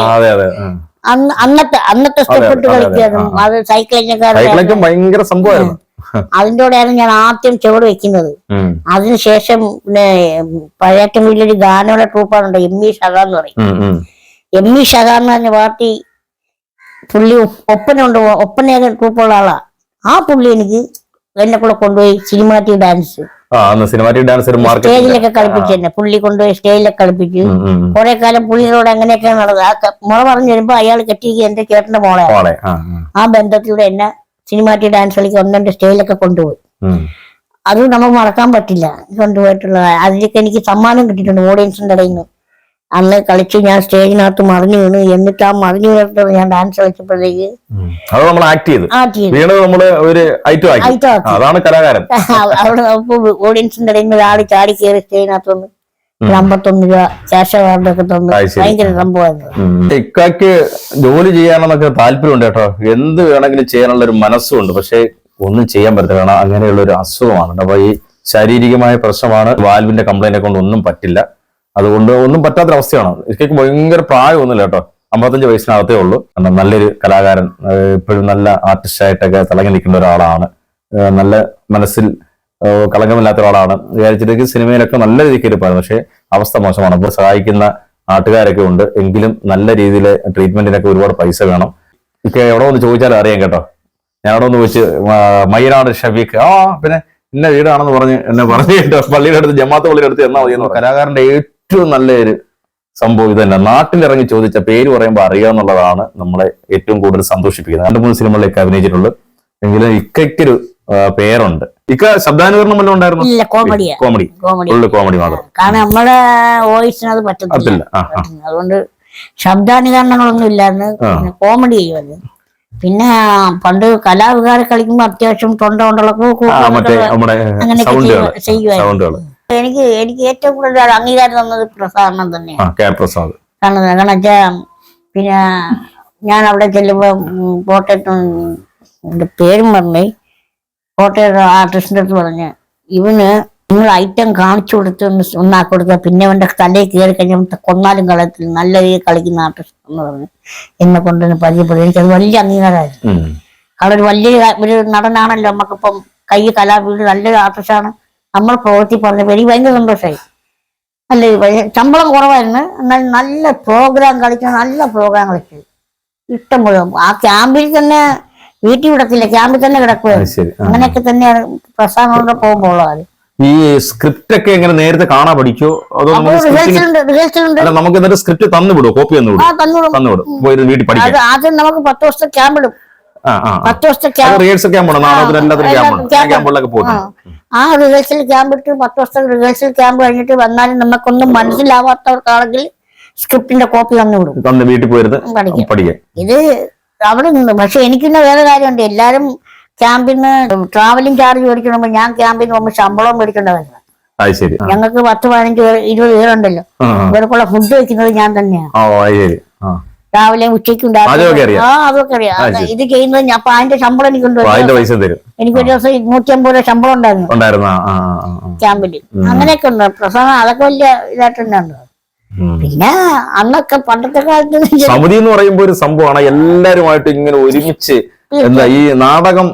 അതെ അതെ ഉം. അന്ന് അന്നത്തെ അന്നത്തെ സ്റ്റെപ്പ് ഇട്ട് അതെ, അതെ, കളിക്കായിരുന്നു. അത് സൈക്കിളിന്റെ ഭയങ്കര സംഭവമായിരുന്നു. അതിന്റെ കൂടെയാണ് ഞാൻ ആദ്യം ചുവട് വെക്കുന്നത്. അതിനുശേഷം പിന്നെ പഴയറ്റം വലിയൊരു ഗാനമുള്ള ട്രൂപ്പാണുണ്ട് എം ഇ ഷഹാ എന്ന് പറയും. എം ഇ ഷഹാ എന്ന് പറഞ്ഞ പാർട്ടി പുള്ളി ഒപ്പ് ഒപ്പന കൊണ്ട് ഒപ്പനയൊക്കെ ട്രൂപ്പുള്ള ആളാ. ആ പുള്ളി എനിക്ക് എന്നെ കൂടെ കൊണ്ടുപോയി സിനിമാറ്റിക് ഡാൻസ് സിനിമാറ്റിക് ഡാൻസ് സ്റ്റേജിലൊക്കെ കളിപ്പിച്ചു തന്നെ പുള്ളി കൊണ്ടുപോയി സ്റ്റേജിലൊക്കെ കളിപ്പിച്ചു. കുറെ കാലം പുള്ളിയോട് അങ്ങനെയൊക്കെ നടന്നത്. ആ മുള പറഞ്ഞു വരുമ്പോ അയാൾ കെട്ടിയിരിക്കുക എന്റെ ചേട്ടന്റെ മോളെ. ആ ബന്ധത്തിലൂടെ എന്നെ സിനിമാറ്റിക് ഡാൻസ് കളിക്ക് ഒന്ന് സ്റ്റേജിലൊക്കെ കൊണ്ടുപോയി. അത് നമുക്ക് മറക്കാൻ പറ്റില്ല. കൊണ്ടുപോയിട്ടുള്ള അതിലൊക്കെ എനിക്ക് സമ്മാനം കിട്ടിയിട്ടുണ്ട് ഓഡിയൻസിന്റെ ഇടയിൽ നിന്ന് അന്ന് കളിച്ച് ഞാൻ സ്റ്റേജിനകത്ത് മറിഞ്ഞു വീണു. എന്നിട്ട് ആ മറിഞ്ഞു വീണിട്ട് ഞാൻ ഡാൻസ് കളിച്ചപ്പോഴത്തേക്ക് അത് നമ്മൾ ആക്ട് ചെയ്തു. വീണത് നമ്മൾ ഒരു ഐറ്റം ആക്കി. അതാണ് കലാകാരൻ. അവിടെ ഓഡിയൻസിന്റെ ഇടയിൽ ഒരാൾ ചാടി കയറി സ്റ്റേജിനകത്ത് വന്ന് അമ്പത്തൊന്ന് രൂപ ക്യാഷ് അവാർഡൊക്കെ തന്നു. ഭയങ്കര സംഭവമായിരുന്നു. ഇക്കാക്ക് ജോലി ചെയ്യാനെന്നൊക്കെ താല്പര്യമുണ്ട് കേട്ടോ. എന്ത് വേണമെങ്കിലും ചെയ്യാനുള്ള ഒരു മനസ്സുണ്ട്. പക്ഷെ ഒന്നും ചെയ്യാൻ പറ്റില്ല കാരണം അങ്ങനെയുള്ള ഒരു അസുഖമാണ്. അപ്പൊ ഈ ശാരീരികമായ പ്രശ്നമാണ്. വാൽവിന്റെ കംപ്ലൈന്റ് കൊണ്ട് ഒന്നും പറ്റില്ല. അതുകൊണ്ട് ഒന്നും പറ്റാത്തൊരവസ്ഥയാണ്. ഇക്കയ്ക്ക് ഭയങ്കര പ്രായമൊന്നുമില്ല കേട്ടോ. അമ്പത്തഞ്ച് വയസ്സിനകത്തേ ഉള്ളൂ. കാരണം നല്ലൊരു കലാകാരൻ ഇപ്പോഴും നല്ല ആർട്ടിസ്റ്റായിട്ടൊക്കെ തിളങ്ങി നിൽക്കുന്ന ഒരാളാണ്. നല്ല മനസ്സിൽ കളങ്കമില്ലാത്ത ഒരാളാണ്. വിചാരിച്ചിട്ട് സിനിമയിലൊക്കെ നല്ല രീതിക്ക് ഇരിപ്പായിരുന്നു പക്ഷേ അവസ്ഥ മോശമാണ്. അപ്പോൾ സഹായിക്കുന്ന നാട്ടുകാരൊക്കെ ഉണ്ട്. എങ്കിലും നല്ല രീതിയിൽ ട്രീറ്റ്മെന്റിനൊക്കെ ഒരുപാട് പൈസ വേണം. ഇക്കെ എവിടെ ഒന്ന് ചോദിച്ചാലും അറിയാം കേട്ടോ. ഞാൻ അവിടെ ഒന്ന് ചോദിച്ച് മയ്യനാട് ഷബീഖ്. ആ പിന്നെ ഇന്ന വീടാണെന്ന് പറഞ്ഞ് എന്നെ പറഞ്ഞു കേട്ടോ. പള്ളിയുടെ അടുത്ത് ജമാത്ത് പള്ളിയുടെ അടുത്ത് എന്നാ മതി കലാകാരന്റെ ഏറ്റവും നല്ലൊരു സംഭവം ഇതന്നെ തന്നെ നാട്ടിലിറങ്ങി ചോദിച്ച പേര് പറയുമ്പോൾ അറിയാന്നുള്ളതാണ് നമ്മളെ ഏറ്റവും കൂടുതൽ സന്തോഷിപ്പിക്കുന്നത്. രണ്ട് മൂന്ന് സിനിമകളിലേക്ക് അഭിനയിച്ചിട്ടുള്ളൂ. എങ്കിലും ഇക്കൊരു പേരുണ്ട്. ഇക്ക ശബ്ദാനുകരണം വല്ലതും ഉണ്ടായിരുന്നു? കോമഡി. കോമഡി. കോമഡി. മാത്രം. കാരണം നമ്മളെ വോയിസിന് അത് പറ്റത്തില്ല. അതുകൊണ്ട് ശബ്ദാനുകരണങ്ങളൊന്നും ഇല്ലാന്ന്. കോമഡി ചെയ്യുമത് പിന്നെ പണ്ട് കലാവികാരം കളിക്കുമ്പോ അത്യാവശ്യം തൊണ്ട കൊണ്ടുള്ള അങ്ങനെ ചെയ്യുവായിരുന്നു. അങ്ങനെയൊക്കെ ചെയ്യുമായിരുന്നു. എനിക്ക് എനിക്ക് ഏറ്റവും കൂടുതൽ അംഗീകാരം തന്നത് പ്രസാദനം തന്നെയാണ്. പ്രസാദ്. കാരണം കാരണം വെച്ചാൽ പിന്നെ ഞാൻ അവിടെ ചെല്ലുമ്പോ ഉം, കോട്ടയത്ത് എന്റെ പേരും പറഞ്ഞേ കോട്ടയത്ത് ആർട്ടിസ്റ്റിന്റെ അടുത്ത് പറഞ്ഞ് ഇവന് നിങ്ങൾ ഐറ്റം കാണിച്ചു കൊടുത്ത് ഒന്ന് ഒന്നാക്കി കൊടുക്കുക പിന്നെ അവന്റെ തലയിൽ കയറി കഴിഞ്ഞാൽ കൊന്നാലും കളത്തിൽ നല്ല രീതിയിൽ കളിക്കുന്ന ആർട്ടിസ്റ്റ് എന്ന് പറഞ്ഞു എന്നെ കൊണ്ടുവന്ന് പരിചയപ്പെടും എനിക്കത് വലിയ അംഗീകാരമായിരുന്നു. അവിടെ ഒരു വലിയ ഒരു നടനാണല്ലോ. നമുക്കിപ്പം കൈ കലാ വീട് നല്ലൊരു ആർട്ടിസ്റ്റാണ്. നമ്മൾ പ്രവൃത്തി പറഞ്ഞപ്പോൾ എനിക്ക് ഭയങ്കര സന്തോഷമായി. അല്ല ശമ്പളം കുറവായിരുന്നു. എന്നാൽ നല്ല പ്രോഗ്രാം കളിക്കുന്ന നല്ല പ്രോഗ്രാം കളിച്ചു. ഇഷ്ടം പോലെ ആ ക്യാമ്പിൽ തന്നെ വീട്ടിൽ വിടത്തില്ല. ക്യാമ്പിൽ തന്നെ കിടക്കുവായിരുന്നു. അങ്ങനെയൊക്കെ തന്നെയാണ് പ്രസ്ഥാനങ്ങളുടെ പോകുമ്പോൾ ഈ സ്ക്രിപ്റ്റ് ഒക്കെ എങ്ങനെ നേരത്തെ കാണാൻ പഠിക്കോ അതോ നമുക്ക് എന്നിട്ട് സ്ക്രിപ്റ്റ് തന്നു കോപ്പി തന്നു വിടും തന്നു വിടും വീട്ടിൽ ആദ്യം നമുക്ക് പത്ത് വർഷം ക്യാമ്പ് ഇടും. ആ ആ പത്ത് ആ. റിഹേഴ്സൽ ക്യാമ്പ് ഇട്ട് പത്ത് വർഷം റിഹേഴ്സൽ ക്യാമ്പ് കഴിഞ്ഞിട്ട് വന്നാലും നമുക്കൊന്നും മനസ്സിലാവാത്തവർക്കാണെങ്കിൽ സ്ക്രിപ്റ്റിന്റെ കോപ്പി തന്നു വിടും. വീട്ടിൽ പോയിരുന്ന് പഠിക്കാം. ഇത് അവിടെ നിന്ന് പക്ഷെ എനിക്കിന്ന് വേറെ കാര്യമുണ്ട്. എല്ലാരും ക്യാമ്പിൽ നിന്ന് ട്രാവലിംഗ് ചാർജ് മേടിക്കണമ്പോ ഞാൻ ക്യാമ്പിൽ നിന്ന് പോകുമ്പോൾ ശമ്പളം മേടിക്കേണ്ടതല്ല. ഞങ്ങൾക്ക് പത്ത് പതിനഞ്ച് ഇരുപത് പേരുണ്ടല്ലോ. ഇവർക്കുള്ള ഫുഡ് വെക്കുന്നത് ഞാൻ തന്നെയാണ് രാവിലെ ഉച്ചയ്ക്ക് അതൊക്കെ അറിയാം. ആ അതൊക്കെ അറിയാം. ഇത് ചെയ്യുന്നത് ഞാൻ അപ്പൊ അതിന്റെ ശമ്പളം എനിക്ക് തരും. എനിക്ക് ഒരു ദിവസം നൂറ്റി അമ്പത് രൂപ ശമ്പളം ഉണ്ടായിരുന്നു. ക്യാമ്പിൽ അങ്ങനെയൊക്കെ ഉണ്ട്. പ്രസവം അതൊക്കെ വലിയ ഇതായിട്ട് തന്നെ പിന്നെ അന്നൊക്കെ പണ്ടത്തെ കാലത്ത് സമിതി എന്ന് പറയുമ്പോ ഒരു സംഭവമാണ്. എല്ലാരുമായിട്ട് ഇങ്ങനെ ഒരുമിച്ച് എന്താ ഈ നാടകം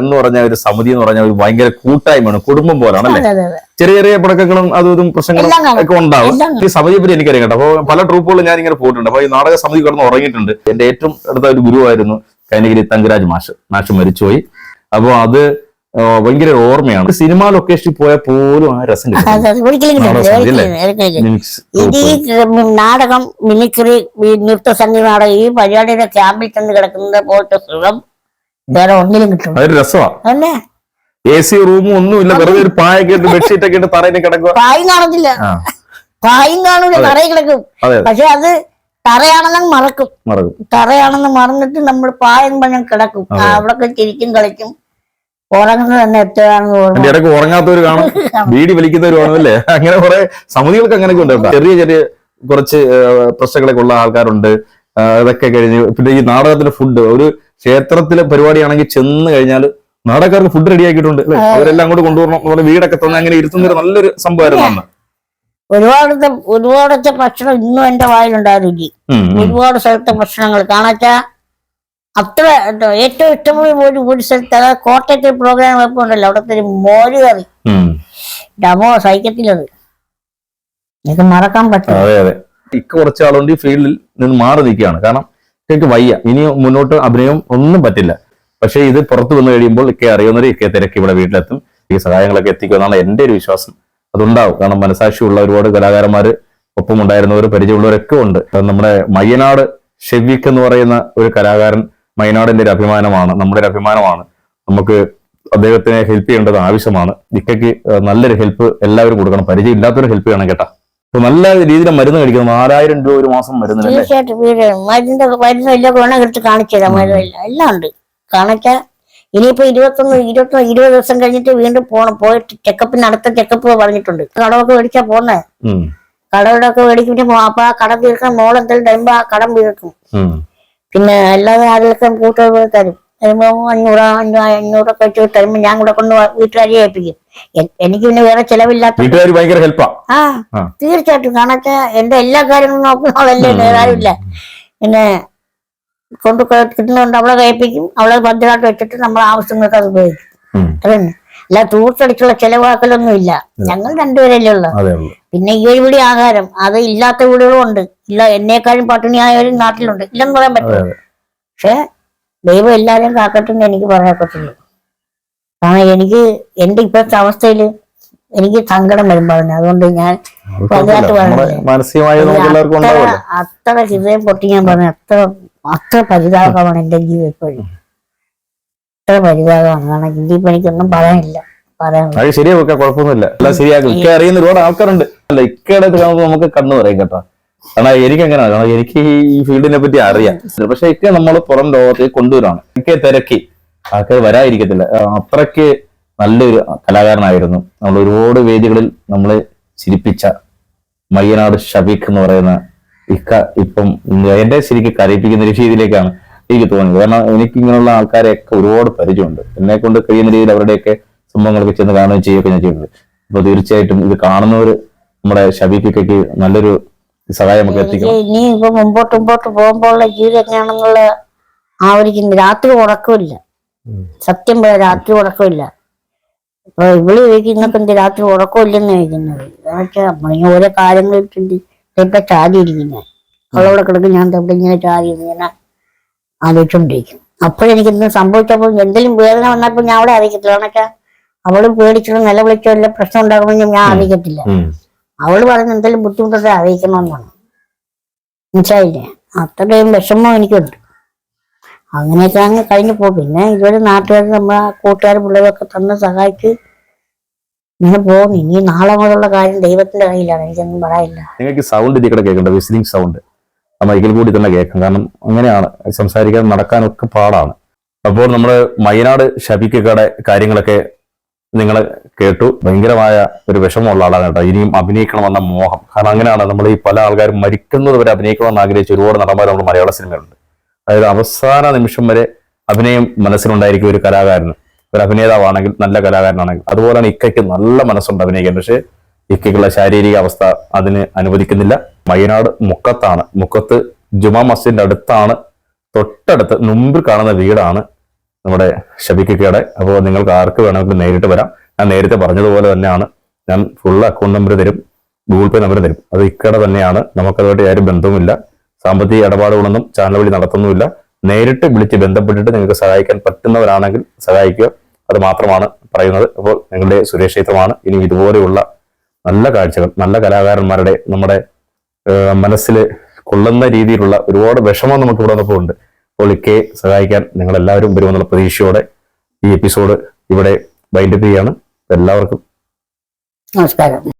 എന്ന് പറഞ്ഞ ഒരു സമിതി എന്ന് പറഞ്ഞ ഒരു ഭയങ്കര കൂട്ടായ്മയാണ് കുടുംബം പോലാണ് അല്ലേ? ചെറിയ ചെറിയ പിടക്കങ്ങളും അതും ഇതും പ്രശ്നങ്ങളും ഒക്കെ ഉണ്ടാവും. ഈ സമിതിയെ പറ്റി എനിക്കറിയാം കേട്ടോ. അപ്പൊ പല ട്രൂപ്പുകളും ഞാൻ ഇങ്ങനെ പോയിട്ടുണ്ട്. അപ്പൊ ഈ നാടക സമിതി കിടന്ന് ഉറങ്ങിയിട്ടുണ്ട്. എന്റെ ഏറ്റവും അടുത്ത ഒരു ഗുരുവായിരുന്നു കൈനഗിരി തങ്കരാജ് മാഷ്. മാഷ് മരിച്ചുപോയി. അപ്പൊ അത് ഭയങ്കര ഓർമ്മയാണ്. സിനിമ ലൊക്കേഷനിൽ പോയാൽ പോലും ആ രസം നാടക മിമിക്രി നൃത്ത സംഗീത നാടകം ഈ പരിപാടിയുടെ ക്യാമ്പിൽ ചെന്ന് കിടക്കുന്നത് പോലത്തെ സുഖം വേറെ ഒന്നിലും കിട്ടും അതൊരു രസമാണ് അല്ലേ? എ സി റൂമും ഒന്നുമില്ല വെറുതെ ഒരു പായൊക്കെ ഇട്ട് ബെഡ്ഷീറ്റ് ഒക്കെ ഇട്ട് തറയിൽ കിടക്കുക പായും കാണത്തില്ല. പായും കാണൂല തറയിൽ കിടക്കും. പക്ഷെ അത് തറയാണെന്ന് മറക്കും. തറയാണെന്ന് മറന്നിട്ട് നമ്മൾ പായം പഴം കിടക്കും. അവിടെ ചിരിക്കും കളിക്കും. ഉറങ്ങുന്നത് തന്നെ ഇടയ്ക്ക് ഉറങ്ങാത്തവര് കാണും. ബീഡി വലിക്കുന്നവര് കാണും അല്ലേ അങ്ങനെ കുറെ സമിതികൾക്ക് അങ്ങനെയൊക്കെ ഉണ്ട്. ചെറിയ ചെറിയ കുറച്ച് പ്രശ്നങ്ങളൊക്കെ ഉള്ള ആൾക്കാരുണ്ട്. അതൊക്കെ കഴിഞ്ഞ് പിന്നെ ഈ നാടകത്തിന്റെ ഫുഡ് ഒരു ക്ഷേത്രത്തിലെ പരിപാടിയാണെങ്കിൽ ചെന്ന് കഴിഞ്ഞാൽ നാടകക്കാർക്ക് ഫുഡ് റെഡി ആക്കിയിട്ടുണ്ട് അല്ലേ? അവരെല്ലാം അങ്ങോട്ട് കൊണ്ടുവരണം. അതുപോലെ വീടൊക്കെ തന്നെ അങ്ങനെ ഇരുത്തുന്ന ഒരു നല്ലൊരു സംഭവമായിരുന്നു അന്ന്. ഒരുപാടത്തെ ഒരുപാടത്തെ ഭക്ഷണം ഇന്നും എന്റെ വായിലുണ്ടായിരുന്നു. ഒരുപാട് സ്ഥലത്തെ ഭക്ഷണങ്ങൾ. കാണാച്ചാ അത്ര ഏറ്റവും ഇഷ്ടമുള്ള ഒരു ഒരു സ്ഥലത്ത് അതായത് കോട്ടയത്തെ പ്രോഗ്രാം വെപ്പം ഉണ്ടല്ലോ അവിടുത്തെ ഒരു മോര് കറി. ഡമോ സഹിക്കത്തില്ലത് എനിക്ക് മറക്കാൻ പറ്റും അതെ അതെ. ഇക്ക കുറച്ച് ആളുകൊണ്ട് ഈ ഫീൽഡിൽ നിന്ന് മാറി നിൽക്കുകയാണ്. കാരണം ഇക്കയ്ക്ക് വയ്യ. ഇനി മുന്നോട്ട് അഭിനയം ഒന്നും പറ്റില്ല. പക്ഷേ ഇത് പുറത്തു വന്നു കഴിയുമ്പോൾ ഇക്കെ അറിയുന്നവർ ഇക്കെ തിരക്ക് ഇവിടെ വീട്ടിലെത്തും. ഈ സഹായങ്ങളൊക്കെ എത്തിക്കുമെന്നാണ് എന്റെ ഒരു വിശ്വാസം. അതുണ്ടാവും. കാരണം മനസാക്ഷിയുള്ള ഒരുപാട് കലാകാരന്മാർ ഒപ്പം ഉണ്ടായിരുന്നവർ പരിചയമുള്ളവരൊക്കെ ഉണ്ട്. നമ്മുടെ മയ്യനാട് ഷെവീഖ് എന്ന് പറയുന്ന ഒരു കലാകാരൻ മയ്യനാടിന്റെ ഒരു അഭിമാനമാണ് നമ്മുടെ ഒരു അഭിമാനമാണ്. നമുക്ക് അദ്ദേഹത്തിനെ ഹെൽപ്പ് ചെയ്യേണ്ടത് ആവശ്യമാണ്. ഇക്കയ്ക്ക് നല്ലൊരു ഹെൽപ്പ് എല്ലാവരും കൊടുക്കണം. പരിചയം ഇല്ലാത്തൊരു ഹെൽപ്പ് ചെയ്യണം കേട്ടാ. അപ്പൊ നല്ല രീതിയിൽ മരുന്ന് കഴിക്കണം. നാലായിരം രൂപ ഒരു മാസം മരുന്നിന്റെ മരുന്ന് എല്ലാം വേണം എടുത്ത് കാണിച്ചു തരാം മരുന്നില്ല എല്ലാം ഉണ്ട്. കാണിച്ചാ ഇനിയിപ്പോ ഇരുപത്തൊന്ന് ഇരുപത്തൊന്ന് ഇരുപത് ദിവസം കഴിഞ്ഞിട്ട് വീണ്ടും പോണം. പോയിട്ട് ചെക്കപ്പിന് അടുത്ത ചെക്കപ്പ് പറഞ്ഞിട്ടുണ്ട്. കടമൊക്കെ മേടിച്ചാ പോന്നേ. കടയുടെ ഒക്കെ മേടിക്കുമ്പോ അപ്പൊ ആ കടം തീർക്കാൻ മോളെന്തെങ്കിലും ടൈമ്പോ ആ കടം തീർക്കും. പിന്നെ അല്ലാതെ കൂട്ടുകൾ കൂട്ടുകാർ തരും. തരുമ്പോ അഞ്ഞൂറ് അഞ്ഞൂറ് അഞ്ഞൂറൊക്കെ വെച്ച് തരുമ്പോ ഞാൻ കൂടെ കൊണ്ട് വീട്ടുകാരെ ഏൽപ്പിക്കും. എനിക്ക് പിന്നെ വേറെ ചെലവില്ലാത്ത വീട്ടുകാർ ഭയങ്കര ഹെൽപ്പാ ആ. തീർച്ചയായിട്ടും. കാണാച്ച എന്റെ എല്ലാ കാര്യങ്ങളും നോക്കുന്നവളല്ലേ വേറെ ആരുമില്ല പിന്നെ കൊണ്ട് കിട്ടുന്നതുകൊണ്ട് അവളെ കഴിപ്പിക്കും അവളെ ഭദ്രമായിട്ട് വെച്ചിട്ട് നമ്മൾ ആവശ്യങ്ങൾക്ക് അത് ഉപയോഗിക്കും. അതന്നെ തന്നെ അല്ല തൂർത്തടിച്ചുള്ള ചെലവാക്കലൊന്നും ഇല്ല ഞങ്ങൾ രണ്ടുപേരല്ലേ ഉള്ളു. പിന്നെ ഈ ഒരു പിടി ആഹാരം അത് ഇല്ലാത്ത വീടുകളും ഉണ്ട്. ഇല്ല എന്നേക്കാളും പട്ടിണിയായവരും നാട്ടിലുണ്ട്. ഇല്ലെന്ന് പറയാൻ പറ്റില്ല. പക്ഷെ ദൈവം എല്ലാരെയും കാക്കട്ടെ എന്ന് എനിക്ക് പറയാൻ പറ്റുള്ളൂ. കാരണം എനിക്ക് എന്റെ ഇപ്പോഴത്തെ അവസ്ഥയിൽ എനിക്ക് സങ്കടം വരുമ്പോഴാണ് അതുകൊണ്ട് ഞാൻ വലുതായിട്ട് അത്ര ഹൃദയം പൊട്ടി ഞാൻ പറഞ്ഞു അത്ര അത്ര പരിതാപമാണ് എന്റെ ജീവിതം ഇപ്പോഴും. അത്ര പരിതാപമാണ് ഇനിയിപ്പോ എനിക്കൊന്നും പറയാനില്ല. അത് ശരിയാ കുഴപ്പമൊന്നുമില്ല. എല്ലാം ശരിയാക്കും ഇക്ക അറിയുന്ന ഒരുപാട് ആൾക്കാരുണ്ട്. അല്ല ഇക്കയുടെ നമുക്ക് കണ്ണു പറയും കേട്ടോ. കാരണം എനിക്ക് എങ്ങനെയാണ് കാരണം എനിക്ക് ഈ ഫീൽഡിനെ പറ്റി അറിയാം. പക്ഷെ ഇക്ക നമ്മൾ പുറം ലോകത്തേക്ക് കൊണ്ടുവരാണ് ഇക്കെ തിരക്കി. ആൾക്കാർ വരാതിരിക്കത്തില്ല. അത്രയ്ക്ക് നല്ലൊരു കലാകാരനായിരുന്നു. നമ്മൾ ഒരുപാട് വേദികളിൽ നമ്മളെ ചിരിപ്പിച്ച മയ്യനാട് ഷബീഖ് എന്ന് പറയുന്ന ഇക്ക ഇപ്പം എന്റെ ശരിക്കും കരയിപ്പിക്കുന്ന ഒരു രീതിയിലേക്കാണ് എനിക്ക് തോന്നിയത് കാരണം എനിക്ക് ഇങ്ങനെയുള്ള ആൾക്കാരെയൊക്കെ ഒരുപാട് പരിചയമുണ്ട്. എന്നെ കൊണ്ട് കഴിയുന്ന രീതിയിൽ അവരുടെയൊക്കെ സംഭവങ്ങളൊക്കെ ചെന്ന് കാണുകയും ചെയ്യുകയൊക്കെ ഞാൻ ചെയ്തിട്ടുണ്ട് അപ്പൊ തീർച്ചയായിട്ടും ഇത് കാണുന്നവർ നമ്മുടെ ഷബീക്കൊക്കെ നല്ലൊരു സഹായമൊക്കെ എത്തിക്കും നീ എത്തിക്കണം. ഇനി ഇപ്പൊ മുമ്പോട്ട് മുമ്പോട്ട് പോകുമ്പോഴുള്ള ജീവിതം എങ്ങനെയാണെന്നുള്ള ആ ഒരു ചിന്ത. രാത്രി ഉറക്കമില്ല. സത്യം പറയാം രാത്രി ഉറക്കമില്ല. ഇപ്പൊ ഇവിളി ചോദിക്കുന്നൊക്കെ എന്ത് രാത്രി ഉറക്കമില്ലെന്ന് ചോദിക്കുന്നത്? എന്നുവെച്ചാൽ ഓരോ കാര്യങ്ങൾ ഇപ്പൊ ചാടിയിരിക്കുന്നത് അവളവിടെ കിടക്കും ഞാൻ ഇവിടെ ഇങ്ങനെ ചാടി ഇങ്ങനെ ആലോചിച്ചോണ്ടിരിക്കും. അപ്പോഴെനിക്ക് ഇന്ന് സംഭവിച്ചപ്പോൾ എന്തെങ്കിലും വേദന വന്നപ്പോൾ ഞാൻ അവിടെ അറിയിക്കത്തില്ല എന്നുവെച്ചാൽ അവൾ പേടിച്ചോ നിലവിളിച്ചോ ഇല്ല പ്രശ്നം ഉണ്ടാകുമെന്ന് ഞാൻ അറിയിക്കത്തില്ല. അവൾ പറഞ്ഞ എന്തെങ്കിലും ബുദ്ധിമുട്ടൊക്കെ അറിയിക്കണമെന്നാണ്. മനസ്സിലായില്ലേ? അത്രയും വിഷമം എനിക്കുണ്ട്. അങ്ങനെയൊക്കെ അങ്ങ് കഴിഞ്ഞു പോകും പിന്നെ ഇതുവരെ നാട്ടുകാർ നമ്മളെ കൂട്ടുകാരും പിള്ളേരൊക്കെ തന്ന് സഹായിച്ച് ഇങ്ങനെ പോകുന്നു. ഇനി നാളെ മുതലുള്ള കാര്യം ദൈവത്തിന്റെ കയ്യിലാണ്. എനിക്കൊന്നും പറയില്ല നിങ്ങൾക്ക് സൗണ്ട് കേൾക്കണ്ട? വിസിലിംഗ് സൗണ്ട് ആ മൈക്കിൽ കൂടി തന്നെ കേൾക്കാം. കാരണം അങ്ങനെയാണ് സംസാരിക്കാൻ നടക്കാനൊക്കെ പാടാണ്. അപ്പോൾ നമ്മൾ മൈനാട് ഷബിക്കയുടെ കാര്യങ്ങളൊക്കെ നിങ്ങൾ കേട്ടു. ഭയങ്കരമായ ഒരു വിഷമമുള്ള ആളാണ് കേട്ടോ. ഇനിയും അഭിനയിക്കണമെന്ന മോഹം. കാരണം അങ്ങനെയാണ് നമ്മൾ ഈ പല ആൾക്കാരും മരിക്കുന്നത് വരെ അഭിനയിക്കണമെന്ന് ആഗ്രഹിച്ച ഒരുപാട് നടന്മാർ നമ്മൾ മലയാള സിനിമയിലുണ്ട്. അതായത് അവസാന നിമിഷം വരെ അഭിനയം മനസ്സിലുണ്ടായിരിക്കും ഒരു കലാകാരന്. ഒരു അഭിനേതാവാണെങ്കിൽ നല്ല കലാകാരനാണെങ്കിൽ അതുപോലെയാണ് ഇക്കയ്ക്ക് നല്ല മനസ്സുണ്ട് അഭിനയിക്കാൻ. പക്ഷേ ഇക്കയ്ക്കുള്ള ശാരീരിക അവസ്ഥ അതിന് അനുവദിക്കുന്നില്ല. വയനാട് മുക്കത്താണ്. മുക്കത്ത് ജുമാ മസ്ജിദിന്റെ അടുത്താണ്. തൊട്ടടുത്ത് മുമ്പിൽ കാണുന്ന വീടാണ് നമ്മുടെ ഷബിക്കയുടെ അപ്പോൾ നിങ്ങൾക്ക് ആർക്ക് വേണമെങ്കിലും നേരിട്ട് വരാം. ഞാൻ നേരത്തെ പറഞ്ഞതുപോലെ തന്നെയാണ്. ഞാൻ ഫുൾ അക്കൗണ്ട് നമ്പർ തരും. ഗൂഗിൾ പേ നമ്പർ തരും. അത് ഇക്കയുടെ തന്നെയാണ്. നമുക്കതുമായിട്ട് യാതൊരു ബന്ധവുമില്ല. സാമ്പത്തിക ഇടപാടുകളൊന്നും ചാനൽ വഴി നടത്തുന്നുമില്ല. നേരിട്ട് വിളിച്ച് ബന്ധപ്പെട്ടിട്ട് നിങ്ങൾക്ക് സഹായിക്കാൻ പറ്റുന്നവരാണെങ്കിൽ സഹായിക്കുക. അത് മാത്രമാണ് പറയുന്നത്. അപ്പോൾ നിങ്ങളുടെ സുരക്ഷിതമാണ് ഇനി ഇതുപോലെയുള്ള നല്ല കാഴ്ചകൾ നല്ല കലാകാരന്മാരുടെ നമ്മുടെ മനസ്സിൽ കൊള്ളുന്ന രീതിയിലുള്ള ഒരുപാട് വിഷമം നമുക്ക് ഇവിടെ വന്നപ്പോൾ ഉണ്ട്. അപ്പോൾ ഇക്കെ സഹായിക്കാൻ നിങ്ങളെല്ലാവരും വരുമെന്നുള്ള പ്രതീക്ഷയോടെ ഈ എപ്പിസോഡ് ഇവിടെ വൈൻഡപ്പ് ചെയ്യാണ് എല്ലാവർക്കും നമസ്കാരം.